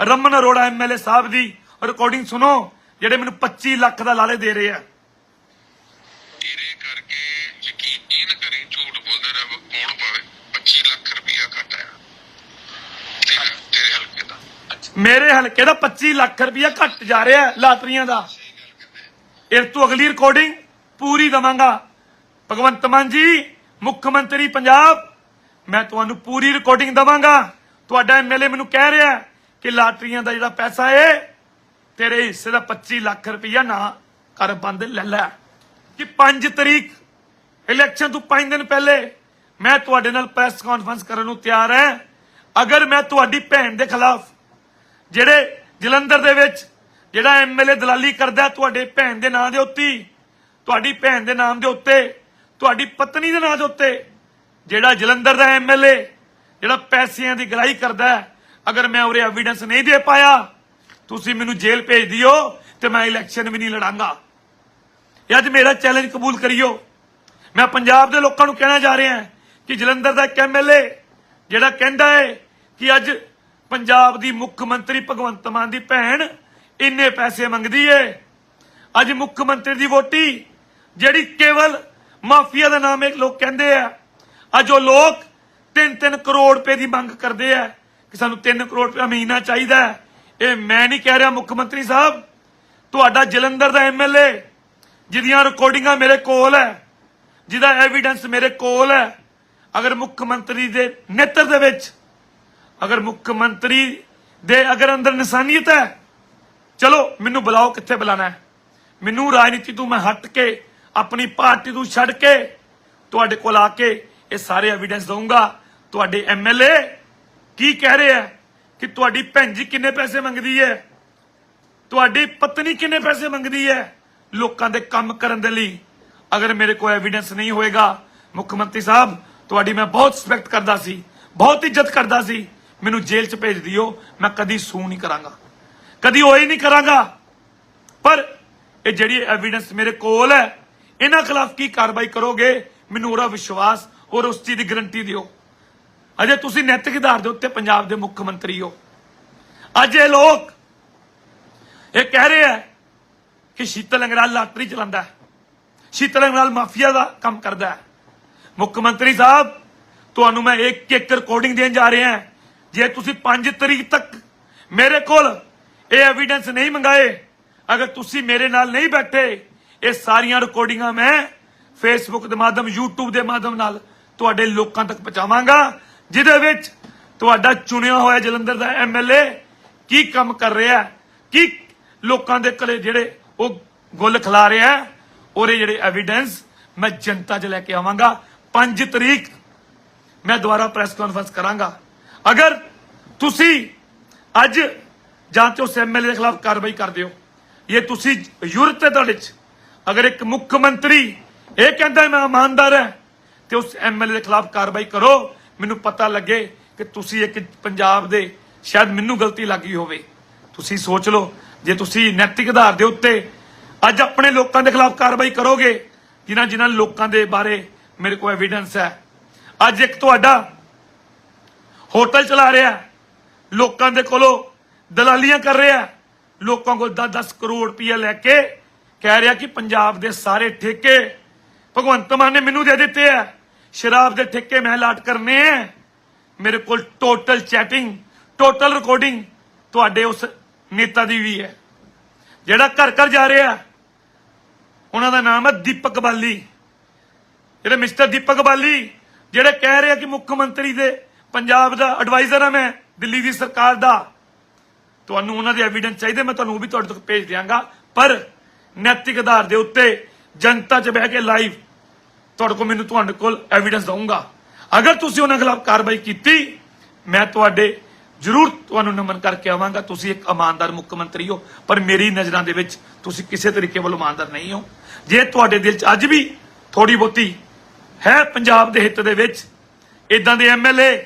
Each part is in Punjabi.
ਰਮਨ ਅਰੋੜਾ ਐਮਐਲਏ ਸਾਹਿਬ ਦੀ ਰਿਕਾਰਡਿੰਗ ਸੁਣੋ ਜਿਹੜੇ ਮੈਨੂੰ 25 ਲੱਖ ਦਾ ਲਾਲੇ ਦੇ ਰਹੇ ਆ। ਤੇਰੇ ਕਰਕੇ ਯਕੀਨ ਕਰੀ ਝੂਠ ਬੋਲਦਾ ਰੱਬ ਕੌਣ ਪਾਵੇ? 25 ਲੱਖ ਰੁਪਇਆ ਘੱਟ ਆਇਆ ਤੇਰਾ ਹਲਕੇ ਦਾ। ਮੇਰੇ ਹਲਕੇ ਦਾ 25 ਲੱਖ ਰੁਪਇਆ ਘੱਟ ਜਾ ਰਿਹਾ ਲਾਟਰੀਆਂ ਦਾ। ਇਸ ਤੋਂ ਅਗਲੀ ਰਿਕਾਰਡਿੰਗ ਪੂਰੀ ਦਵਾਂਗਾ। ਭਗਵੰਤ ਮਾਨ ਜੀ ਮੁੱਖ ਮੰਤਰੀ ਪੰਜਾਬ ਮੈਂ ਤੁਹਾਨੂੰ ਪੂਰੀ ਰਿਕਾਰਡਿੰਗ ਦਵਾਂਗਾ। ਤੁਹਾਡਾ ਐਮਐਲਏ ਮੈਨੂੰ ਕਹਿ ਰਿਹਾ ਕਿ ਲਾਟਰੀਆਂ ਦਾ ਜਿਹੜਾ ਪੈਸਾ ਹੈ ਤੇਰੇ ਹਿੱਸੇ ਦਾ 25 ਲੱਖ ਰੁਪਈਆ ਨਾ ਕਰ ਬੰਦ ਲੈ ਲੈ। ਕਿ 5 ਤਰੀਕ ਇਲੈਕਸ਼ਨ ਤੋਂ 5 ਦਿਨ ਪਹਿਲੇ ਮੈਂ ਤੁਹਾਡੇ ਨਾਲ ਪ੍ਰੈਸ ਕਾਨਫਰੰਸ ਕਰਨ ਨੂੰ ਤਿਆਰ ਹਾਂ ਅਗਰ ਮੈਂ ਤੁਹਾਡੀ ਭੈਣ ਦੇ ਖਿਲਾਫ ਜਿਹੜੇ ਜਲੰਧਰ ਦੇ ਵਿੱਚ ਜਿਹੜਾ ਐਮਐਲਏ ਦਲਾਲੀ ਕਰਦਾ ਤੁਹਾਡੇ ਭੈਣ ਦੇ ਨਾਂ ਦੇ ਉੱਤੇ ਤੁਹਾਡੀ ਭੈਣ ਦੇ ਨਾਮ ਦੇ ਉੱਤੇ ਤੁਹਾਡੀ ਪਤਨੀ ਦੇ ਨਾਂ ਦੇ ਉੱਤੇ ਜਿਹੜਾ ਜਲੰਧਰ ਦਾ ਐਮਐਲਏ ਜਿਹੜਾ ਪੈਸਿਆਂ ਦੀ ਗਰਾਈ ਕਰਦਾ ਹੈ, ਅਗਰ ਮੈਂ ਉਰੇ ਐਵੀਡੈਂਸ ਨਹੀਂ ਦੇ ਪਾਇਆ, ਤੁਸੀਂ ਮੈਨੂੰ ਜੇਲ੍ਹ ਭੇਜ ਦਿਓ ਤੇ ਮੈਂ ਇਲੈਕਸ਼ਨ ਵੀ ਨਹੀਂ ਲੜਾਂਗਾ। ਇਹ ਅੱਜ ਮੇਰਾ ਚੈਲੰਜ ਕਬੂਲ ਕਰਿਓ। ਮੈਂ ਪੰਜਾਬ ਦੇ ਲੋਕਾਂ ਨੂੰ ਕਹਿਣਾ ਜਾ ਰਿਹਾ ਕਿ ਜਲੰਧਰ ਦਾ ਇੱਕ ਐਮਐਲਏ ਜਿਹੜਾ ਕਹਿੰਦਾ ਹੈ ਕਿ ਅੱਜ ਪੰਜਾਬ ਦੀ ਮੁੱਖ ਮੰਤਰੀ ਭਗਵੰਤ ਮਾਨ ਦੀ ਭੈਣ ਇੰਨੇ ਪੈਸੇ ਮੰਗਦੀ ਏ। ਅੱਜ ਮੁੱਖ ਮੰਤਰੀ ਦੀ ਵੋਟੀ ਜਿਹੜੀ ਕੇਵਲ ਮਾਫੀਆ ਦਾ ਨਾਮ ਇੱਕ ਲੋਕ ਕਹਿੰਦੇ ਆ। ਅੱਜ ਉਹ ਲੋਕ 3-3 ਕਰੋੜ ਰੁਪਏ ਦੀ ਮੰਗ ਕਰਦੇ ਆ। ਕਿ ਸਾਨੂੰ 3 ਕਰੋੜ ਰੁਪਏ ਮਹੀਨਾ ਚਾਹੀਦਾ ਇਹ ਮੈਂ ਨਹੀਂ ਕਹਿ ਰਿਹਾ ਮੁੱਖ ਮੰਤਰੀ ਸਾਹਿਬ। ਤੁਹਾਡਾ ਜਲੰਧਰ ਦਾ ਐਮਐਲਏ ਜਿਹਦੀਆਂ ਰਿਕਾਰਡਿੰਗਾਂ ਮੇਰੇ ਕੋਲ ਹੈ, ਜਿਹਦਾ ਐਵੀਡੈਂਸ ਮੇਰੇ ਕੋਲ ਹੈ, ਅਗਰ ਮੁੱਖ ਮੰਤਰੀ ਦੇ ਨੇਤਰ ਦੇ ਵਿੱਚ, ਅਗਰ ਮੁੱਖ ਮੰਤਰੀ ਦੇ ਅਗਰ ਅੰਦਰ ਇਨਸਾਨੀਅਤ ਹੈ, ਚਲੋ ਮੈਨੂੰ ਬੁਲਾਓ ਕਿੱਥੇ ਬੁਲਾਣਾ ਹੈ। ਮੈਨੂੰ ਰਾਜਨੀਤੀ ਤੋਂ ਮੈਂ ਹਟ ਕੇ, ਆਪਣੀ ਪਾਰਟੀ ਤੋਂ ਛੱਡ ਕੇ, ਤੁਹਾਡੇ ਕੋਲ ਆ ਕੇ ਇਹ ਸਾਰੇ ਐਵੀਡੈਂਸ ਦਊਂਗਾ। ਤੁਹਾਡੇ ਐਮਐਲਏ ਕੀ ਕਹਿ ਰਿਹਾ ਕਿ ਤੁਹਾਡੀ ਭੈਣ ਜੀ ਕਿੰਨੇ ਪੈਸੇ ਮੰਗਦੀ ਹੈ? ਤੁਹਾਡੀ ਪਤਨੀ ਕਿੰਨੇ ਪੈਸੇ ਮੰਗਦੀ ਹੈ? ਲੋਕਾਂ ਦੇ ਕੰਮ ਕਰਨ ਦੇ ਲਈ। ਅਗਰ ਮੇਰੇ ਕੋਲ ਐਵੀਡੈਂਸ ਨਹੀਂ ਹੋਏਗਾ ਮੁੱਖ ਮੰਤਰੀ ਸਾਹਿਬ, ਤੁਹਾਡੀ ਮੈਂ ਬਹੁਤ ਰਿਸਪੈਕਟ ਕਰਦਾ ਸੀ, ਬਹੁਤ ਇੱਜ਼ਤ ਕਰਦਾ ਸੀ। ਮੈਨੂੰ ਜੇਲ੍ਹ 'ਚ ਭੇਜ ਦਿਓ, ਮੈਂ ਕਦੀ ਸੂ ਨਹੀਂ ਕਰਾਂਗਾ। ਕਦੀ ਹੋਈ ਨਹੀਂ ਕਰਾਂਗਾ। ਪਰ ਇਹ ਜਿਹੜੀ ਐਵੀਡੈਂਸ ਮੇਰੇ ਕੋਲ ਹੈ, ਇਹਨਾਂ ਖਿਲਾਫ ਕੀ ਕਾਰਵਾਈ ਕਰੋਗੇ? ਮੈਨੂੰ ਉਹਦਾ ਵਿਸ਼ਵਾਸ ਔਰ ਉਸ ਚੀਜ਼ ਦੀ ਗਰੰਟੀ ਦਿਓ। ਅਜੇ ਤੁਸੀਂ ਨੈਤਿਕ ਆਧਾਰ ਦੇ ਉੱਤੇ ਪੰਜਾਬ ਦੇ ਮੁੱਖ ਮੰਤਰੀ ਹੋ। ਅੱਜ ਇਹ ਲੋਕ ਇਹ ਕਹਿ ਰਹੇ ਆ ਕਿ ਸ਼ੀਤਲ ਅੰਗਰਾਲ ਲਾਟਰੀ ਚਲਾਉਂਦਾ ਹੈ। ਸ਼ੀਤਲ ਅੰਗਰਾਲ ਮਾਫੀਆ ਦਾ ਕੰਮ ਕਰਦਾ ਹੈ। ਮੁੱਖ ਮੰਤਰੀ ਸਾਹਿਬ, ਤੁਹਾਨੂੰ ਮੈਂ ਇੱਕ ਇੱਕ ਰਿਕਾਰਡਿੰਗ ਦੇਣ ਜਾ ਰਿਹਾ ਜੇ ਤੁਸੀਂ 5 ਤਰੀਕ ਤੱਕ ਮੇਰੇ ਕੋਲ ਇਹ ਐਵੀਡੈਂਸ ਨਹੀਂ ਮੰਗਾਏ, ਅਗਰ ਤੁਸੀਂ ਮੇਰੇ ਨਾਲ ਨਹੀਂ ਬੈਠੇ, ਇਹ ਸਾਰੀਆਂ ਰਿਕਾਰਡਿੰਗਾਂ ਮੈਂ ਫੇਸਬੁੱਕ ਦੇ ਮਾਧਮ YouTube ਦੇ ਮਾਧਮ ਨਾਲ ਤੁਹਾਡੇ ਲੋਕਾਂ ਤੱਕ ਪਹੁੰਚਾਵਾਂਗਾ। ਜਿਹਦੇ ਵਿੱਚ ਤੁਹਾਡਾ ਚੁਣਿਆ ਹੋਇਆ ਜਲੰਧਰ ਦਾ ਐਮਐਲਏ ਕੀ ਕੰਮ ਕਰ ਰਿਹਾ ਕੀ ਲੋਕਾਂ ਦੇ ਕੋਲੇ ਜਿਹੜੇ ਉਹ ਗੁੱਲ ਖਿਲਾ ਰਿਹਾ ਉਹਦੇ ਜਿਹੜੇ ਐਵੀਡੈਂਸ ਮੈਂ ਜਨਤਾ 'ਚ ਲੈ ਕੇ ਆਵਾਂਗਾ। 5 ਤਰੀਕ ਮੈਂ ਦੁਬਾਰਾ ਪ੍ਰੈਸ ਕਾਨਫਰੰਸ ਕਰਾਂਗਾ। ਅਗਰ ਤੁਸੀਂ ਅੱਜ ਜਾਂ ਤੇ ਉਸ ਐਮਐਲਏ ਦੇ ਖਿਲਾਫ ਕਾਰਵਾਈ ਕਰਦੇ ਹੋ ਇਹ ਤੁਸੀਂ ਯੂਰਤ ਹੈ ਤੁਹਾਡੇ 'ਚ ਅਗਰ ਇੱਕ ਮੁੱਖ ਮੰਤਰੀ ਇਹ ਕਹਿੰਦਾ ਮੈਂ ਇਮਾਨਦਾਰ ਹੈ ਤੇ ਉਸ ਐਮਐਲਏ ਦੇ ਖਿਲਾਫ ਕਾਰਵਾਈ ਕਰੋ ਮੈਨੂੰ ਪਤਾ ਲੱਗੇ ਕਿ ਤੁਸੀਂ ਇੱਕ ਪੰਜਾਬ ਦੇ, ਸ਼ਾਇਦ ਮੈਨੂੰ ਗਲਤੀ ਲੱਗੀ ਹੋਵੇ। ਤੁਸੀਂ ਸੋਚ ਲਓ, ਜੇ ਤੁਸੀਂ ਨੈਤਿਕ ਆਧਾਰ ਦੇ ਉੱਤੇ ਅੱਜ ਆਪਣੇ ਲੋਕਾਂ ਦੇ ਖਿਲਾਫ ਕਾਰਵਾਈ ਕਰੋਗੇ, ਜਿਨ੍ਹਾਂ ਜਿਨ੍ਹਾਂ ਲੋਕਾਂ ਦੇ ਬਾਰੇ ਮੇਰੇ ਕੋਲ ਐਵੀਡੈਂਸ ਹੈ। ਅੱਜ ਇੱਕ ਤੁਹਾਡਾ ਹੋਟਲ ਚਲਾ ਰਿਹਾ ਲੋਕਾਂ ਦੇ ਕੋਲੋਂ ਦਲਾਲੀਆਂ ਕਰ ਰਿਹਾ ਲੋਕਾਂ ਕੋਲ 10-10 ਕਰੋੜ ਰੁਪਏ ਲੈ ਕੇ ਕਹਿ ਰਿਹਾ ਕਿ ਪੰਜਾਬ ਦੇ ਸਾਰੇ ਠੇਕੇ ਭਗਵੰਤ ਮਾਨ ਨੇ ਮੈਨੂੰ ਦੇ ਦਿੱਤੇ ਆ ਸ਼ਰਾਬ ਦੇ ਠੇਕੇ ਮੈਂ ਲਾਟ ਕਰਨੇ ਆ ਮੇਰੇ ਕੋਲ ਟੋਟਲ ਚੈਟਿੰਗ ਟੋਟਲ ਰਿਕਾਰਡਿੰਗ ਤੁਹਾਡੇ ਉਸ ਨੇਤਾ ਦੀ ਵੀ ਹੈ ਜਿਹੜਾ ਘਰ ਘਰ ਜਾ ਰਿਹਾ, ਉਹਨਾਂ ਦਾ ਨਾਮ ਹੈ ਦੀਪਕ ਬਾਲੀ। ਜਿਹੜੇ ਮਿਸਟਰ ਦੀਪਕ ਬਾਲੀ, ਜਿਹੜੇ ਕਹਿ ਰਹੇ ਆ ਕਿ ਮੁੱਖ ਮੰਤਰੀ ਦੇ ਪੰਜਾਬ ਦਾ ਐਡਵਾਈਜ਼ਰ ਹਾਂ ਮੈਂ, ਦਿੱਲੀ ਦੀ ਸਰਕਾਰ ਦਾ। ਤੁਹਾਨੂੰ ਉਹਨਾਂ ਦੇ ਐਵੀਡੈਂਸ ਚਾਹੀਦੇ, ਮੈਂ ਤੁਹਾਨੂੰ ਉਹ ਵੀ ਤੁਹਾਡੇ ਤੱਕ ਭੇਜ ਦਿਆਂਗਾ। ਪਰ ਨੈਤਿਕ ਆਧਾਰ ਦੇ ਉੱਤੇ ਜਨਤਾ 'ਚ ਬਹਿ ਕੇ ਲਾਈਵ ਤੁਹਾਡੇ ਕੋਲ ਮੈਨੂੰ ਤੁਹਾਡੇ ਕੋਲ ਐਵੀਡੈਂਸ ਦਊਂਗਾ। ਅਗਰ ਤੁਸੀਂ ਉਹਨਾਂ ਖਿਲਾਫ ਕਾਰਵਾਈ ਕੀਤੀ, ਮੈਂ ਤੁਹਾਡੇ ਜ਼ਰੂਰ ਤੁਹਾਨੂੰ ਨਮਨ ਕਰਕੇ ਆਵਾਂਗਾ। ਤੁਸੀਂ ਇੱਕ ਇਮਾਨਦਾਰ ਮੁੱਖ ਮੰਤਰੀ ਹੋ, ਪਰ ਮੇਰੀ ਨਜ਼ਰਾਂ ਦੇ ਵਿੱਚ ਤੁਸੀਂ ਕਿਸੇ ਤਰੀਕੇ ਵੱਲੋਂ ਇਮਾਨਦਾਰ ਨਹੀਂ ਹੋ। ਜੇ ਤੁਹਾਡੇ ਦਿਲ 'ਚ ਅੱਜ ਵੀ ਥੋੜੀ ਬਹੁਤੀ ਹੈ ਪੰਜਾਬ ਦੇ ਹਿੱਤ ਦੇ ਵਿੱਚ ਇਦਾਂ ਦੇ ਐਮਐਲਏ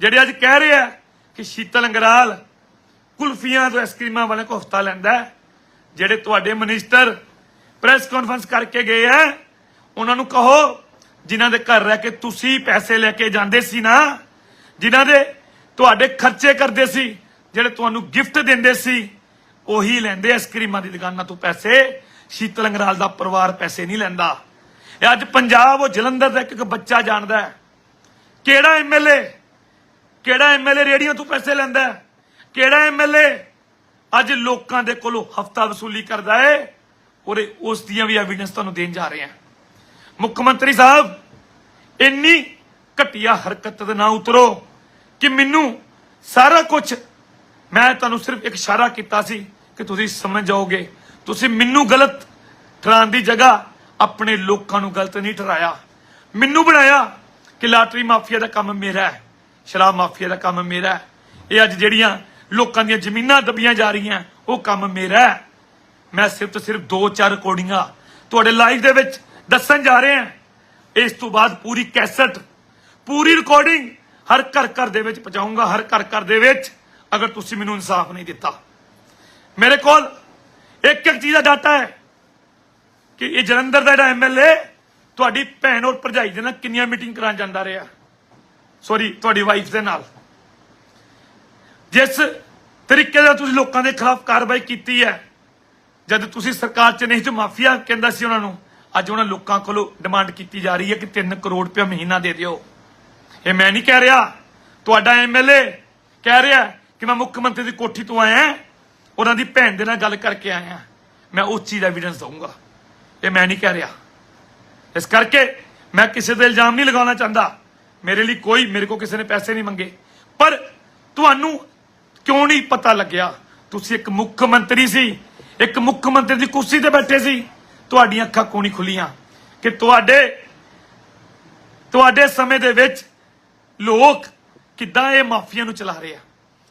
ਜਿਹੜੇ ਅੱਜ ਕਹਿ ਰਹੇ ਆ ਕਿ ਸ਼ੀਤਲ ਅੰਗਰਾਲ ਕੁਲਫੀਆਂ ਤੋਂ ਆਈਸਕ੍ਰੀਮਾਂ ਵਾਲੇ ਕੋ ਹਫਤਾ ਲੈਂਦਾ ਜਿਹੜੇ ਤੁਹਾਡੇ ਮਿਨਿਸਟਰ ਪ੍ਰੈਸ ਕਾਨਫਰੰਸ ਕਰਕੇ ਗਏ ਆ ਉਹਨਾਂ ਨੂੰ ਕਹੋ, ਜਿਨ੍ਹਾਂ ਦੇ ਘਰ ਰਹਿ ਕੇ ਤੁਸੀਂ ਪੈਸੇ ਲੈ ਕੇ ਜਾਂਦੇ ਸੀ ਨਾ, ਜਿਨ੍ਹਾਂ ਦੇ ਤੁਹਾਡੇ ਖਰਚੇ ਕਰਦੇ ਸੀ, ਜਿਹੜੇ ਤੁਹਾਨੂੰ ਗਿਫਟ ਦਿੰਦੇ ਸੀ, ਉਹੀ ਲੈਂਦੇ ਆਈਸਕ੍ਰੀਮਾਂ ਦੀ ਦੁਕਾਨਾਂ ਤੋਂ ਪੈਸੇ। ਸ਼ੀਤਲ ਅੰਗਰਾਲ ਦਾ ਪਰਿਵਾਰ ਪੈਸੇ ਨਹੀਂ ਲੈਂਦਾ। ਇਹ ਅੱਜ ਪੰਜਾਬ, ਉਹ ਜਲੰਧਰ ਦਾ ਇੱਕ ਇੱਕ ਬੱਚਾ ਜਾਣਦਾ ਹੈ। ਕਿਹੜਾ ਐਮਐਲਏ ਕਿਹੜਾ ਐਮਐਲਏ ਰੇੜੀਆਂ ਤੋਂ ਪੈਸੇ ਲੈਂਦਾ ਹੈ? ਕਿਹੜਾ ਐਮਐਲਏ ਅੱਜ ਲੋਕਾਂ ਦੇ ਕੋਲੋਂ ਹਫਤਾ ਵਸੂਲੀ ਕਰਦਾ ਏ ਔਰ ਉਸ ਦੀਆਂ ਵੀ ਐਵੀਡੈਂਸ ਤੁਹਾਨੂੰ ਦੇਣ ਜਾ ਰਹੇ ਹਾਂ। ਮੁੱਖ ਮੰਤਰੀ ਸਾਹਿਬ, ਇੰਨੀ ਘਟੀਆ ਹਰਕਤ ਦੇ ਨਾ ਉਤਰੋ ਕਿ ਮੈਨੂੰ ਸਾਰਾ ਕੁਝ ਮੈਂ ਤੁਹਾਨੂੰ ਸਿਰਫ ਇੱਕ ਇਸ਼ਾਰਾ ਕੀਤਾ ਸੀ ਕਿ ਤੁਸੀਂ ਸਮਝ ਜਾਓਗੇ। ਤੁਸੀਂ ਮੈਨੂੰ ਗਲਤ ਠਹਿਰਾਉਣ ਦੀ ਜਗ੍ਹਾ ਆਪਣੇ ਲੋਕਾਂ ਨੂੰ ਗਲਤ ਨਹੀਂ ਠਹਿਰਾਇਆ। ਮੈਨੂੰ ਬਣਾਇਆ ਕਿ ਲਾਟਰੀ ਮਾਫੀਆ ਦਾ ਕੰਮ ਮੇਰਾ ਹੈ, ਸ਼ਰਾਬ ਮਾਫੀਆ ਦਾ ਕੰਮ ਮੇਰਾ ਹੈ। ਇਹ ਅੱਜ ਜਿਹੜੀਆਂ ਲੋਕਾਂ ਦੀਆਂ ਜ਼ਮੀਨਾਂ ਦਬੀਆਂ ਜਾ ਰਹੀਆਂ, ਉਹ ਕੰਮ ਮੇਰਾ ਹੈ। ਮੈਂ ਸਿਰਫ ਤੇ ਸਿਰਫ ਦੋ ਚਾਰ ਰਿਕਾਰਡਿੰਗਾਂ ਤੁਹਾਡੇ ਲਾਈਵ ਦੇ ਵਿੱਚ ਦੱਸਣ ਜਾ ਰਹੇ ਹਾਂ। ਇਸ ਤੋਂ ਬਾਅਦ ਪੂਰੀ ਕੈਸਟ, ਪੂਰੀ ਰਿਕਾਰਡਿੰਗ ਹਰ ਘਰ ਘਰ ਦੇ ਵਿੱਚ ਪਹੁੰਚਾਉਂਗਾ, ਹਰ ਘਰ ਘਰ ਦੇ ਵਿੱਚ, ਅਗਰ ਤੁਸੀਂ ਮੈਨੂੰ ਇਨਸਾਫ ਨਹੀਂ ਦਿੱਤਾ। ਮੇਰੇ ਕੋਲ ਇੱਕ ਇੱਕ ਚੀਜ਼ ਦਾ ਡਾਟਾ ਹੈ ਕਿ ਇਹ ਜਲੰਧਰ ਦਾ ਜਿਹੜਾ ਐਮਐਲਏ ਤੁਹਾਡੀ ਭੈਣ ਔਰ ਭਰਜਾਈ ਦੇ ਨਾਲ ਕਿੰਨੀਆਂ ਮੀਟਿੰਗ ਕਰਾਉਣ ਜਾਂਦਾ ਰਿਹਾ। ਸੌਰੀ ਤੁਹਾਡੀ ਵਾਈਫ ਦੇ ਨਾਲ। ਜਿਸ ਤਰੀਕੇ ਨਾਲ ਤੁਸੀਂ ਲੋਕਾਂ ਦੇ ਖਿਲਾਫ ਕਾਰਵਾਈ ਕੀਤੀ ਹੈ, ਜਦ ਤੁਸੀਂ ਸਰਕਾਰ ਚ ਨਹੀਂ, ਜੋ ਮਾਫੀਆ ਕਹਿੰਦਾ ਸੀ ਉਹਨਾਂ ਨੂੰ ਅੱਜ ਉਹਨਾਂ ਲੋਕਾਂ ਕੋਲੋਂ ਡਿਮਾਂਡ ਕੀਤੀ ਜਾ ਰਹੀ ਹੈ ਕਿ 3 ਕਰੋੜ ਰੁਪਏ ਮਹੀਨਾ ਦੇ ਦਿਓ। ਇਹ ਮੈਂ ਨਹੀਂ ਕਹਿ ਰਿਹਾ। ਤੁਹਾਡਾ ਐਮਐਲਏ ਕਹਿ ਰਿਹਾ ਕਿ ਮੈਂ ਮੁੱਖ ਮੰਤਰੀ ਦੀ ਕੋਠੀ ਤੋਂ ਆਇਆ ਉਹਨਾਂ ਦੀ ਭੈਣ ਦੇ ਨਾਲ ਗੱਲ ਕਰਕੇ ਆਇਆ ਮੈਂ ਉਸ ਚੀਜ਼ ਦਾ ਐਵੀਡੈਂਸ ਦਊਂਗਾ। ਇਹ ਮੈਂ ਨਹੀਂ ਕਹਿ ਰਿਹਾ। ਇਸ ਕਰਕੇ ਮੈਂ ਕਿਸੇ ਤੇ ਇਲਜ਼ਾਮ ਨਹੀਂ ਲਗਾਉਣਾ ਚਾਹੁੰਦਾ। ਮੇਰੇ ਲਈ ਕੋਈ, ਮੇਰੇ ਕੋ ਕਿਸੇ ਨੇ ਪੈਸੇ ਨਹੀਂ ਮੰਗੇ। ਪਰ ਤੁਹਾਨੂੰ ਕਿਉਂ ਨਹੀਂ ਪਤਾ ਲੱਗਿਆ? ਤੁਸੀਂ ਇੱਕ ਮੁੱਖ ਮੰਤਰੀ ਸੀ, ਇੱਕ ਮੁੱਖ ਮੰਤਰੀ ਦੀ ਕੁਰਸੀ ਤੇ ਬੈਠੇ ਸੀ। ਤੁਹਾਡੀਆਂ ਅੱਖਾਂ ਕੋਣੀ ਖੁੱਲੀਆਂ? ਕਿ ਤੁਹਾਡੇ ਤੁਹਾਡੇ ਸਮੇਂ ਦੇ ਵਿੱਚ ਲੋਕ ਕਿੱਦਾਂ ਇਹ ਮਾਫੀਆ ਨੂੰ ਚਲਾ ਰਹੇ ਆ?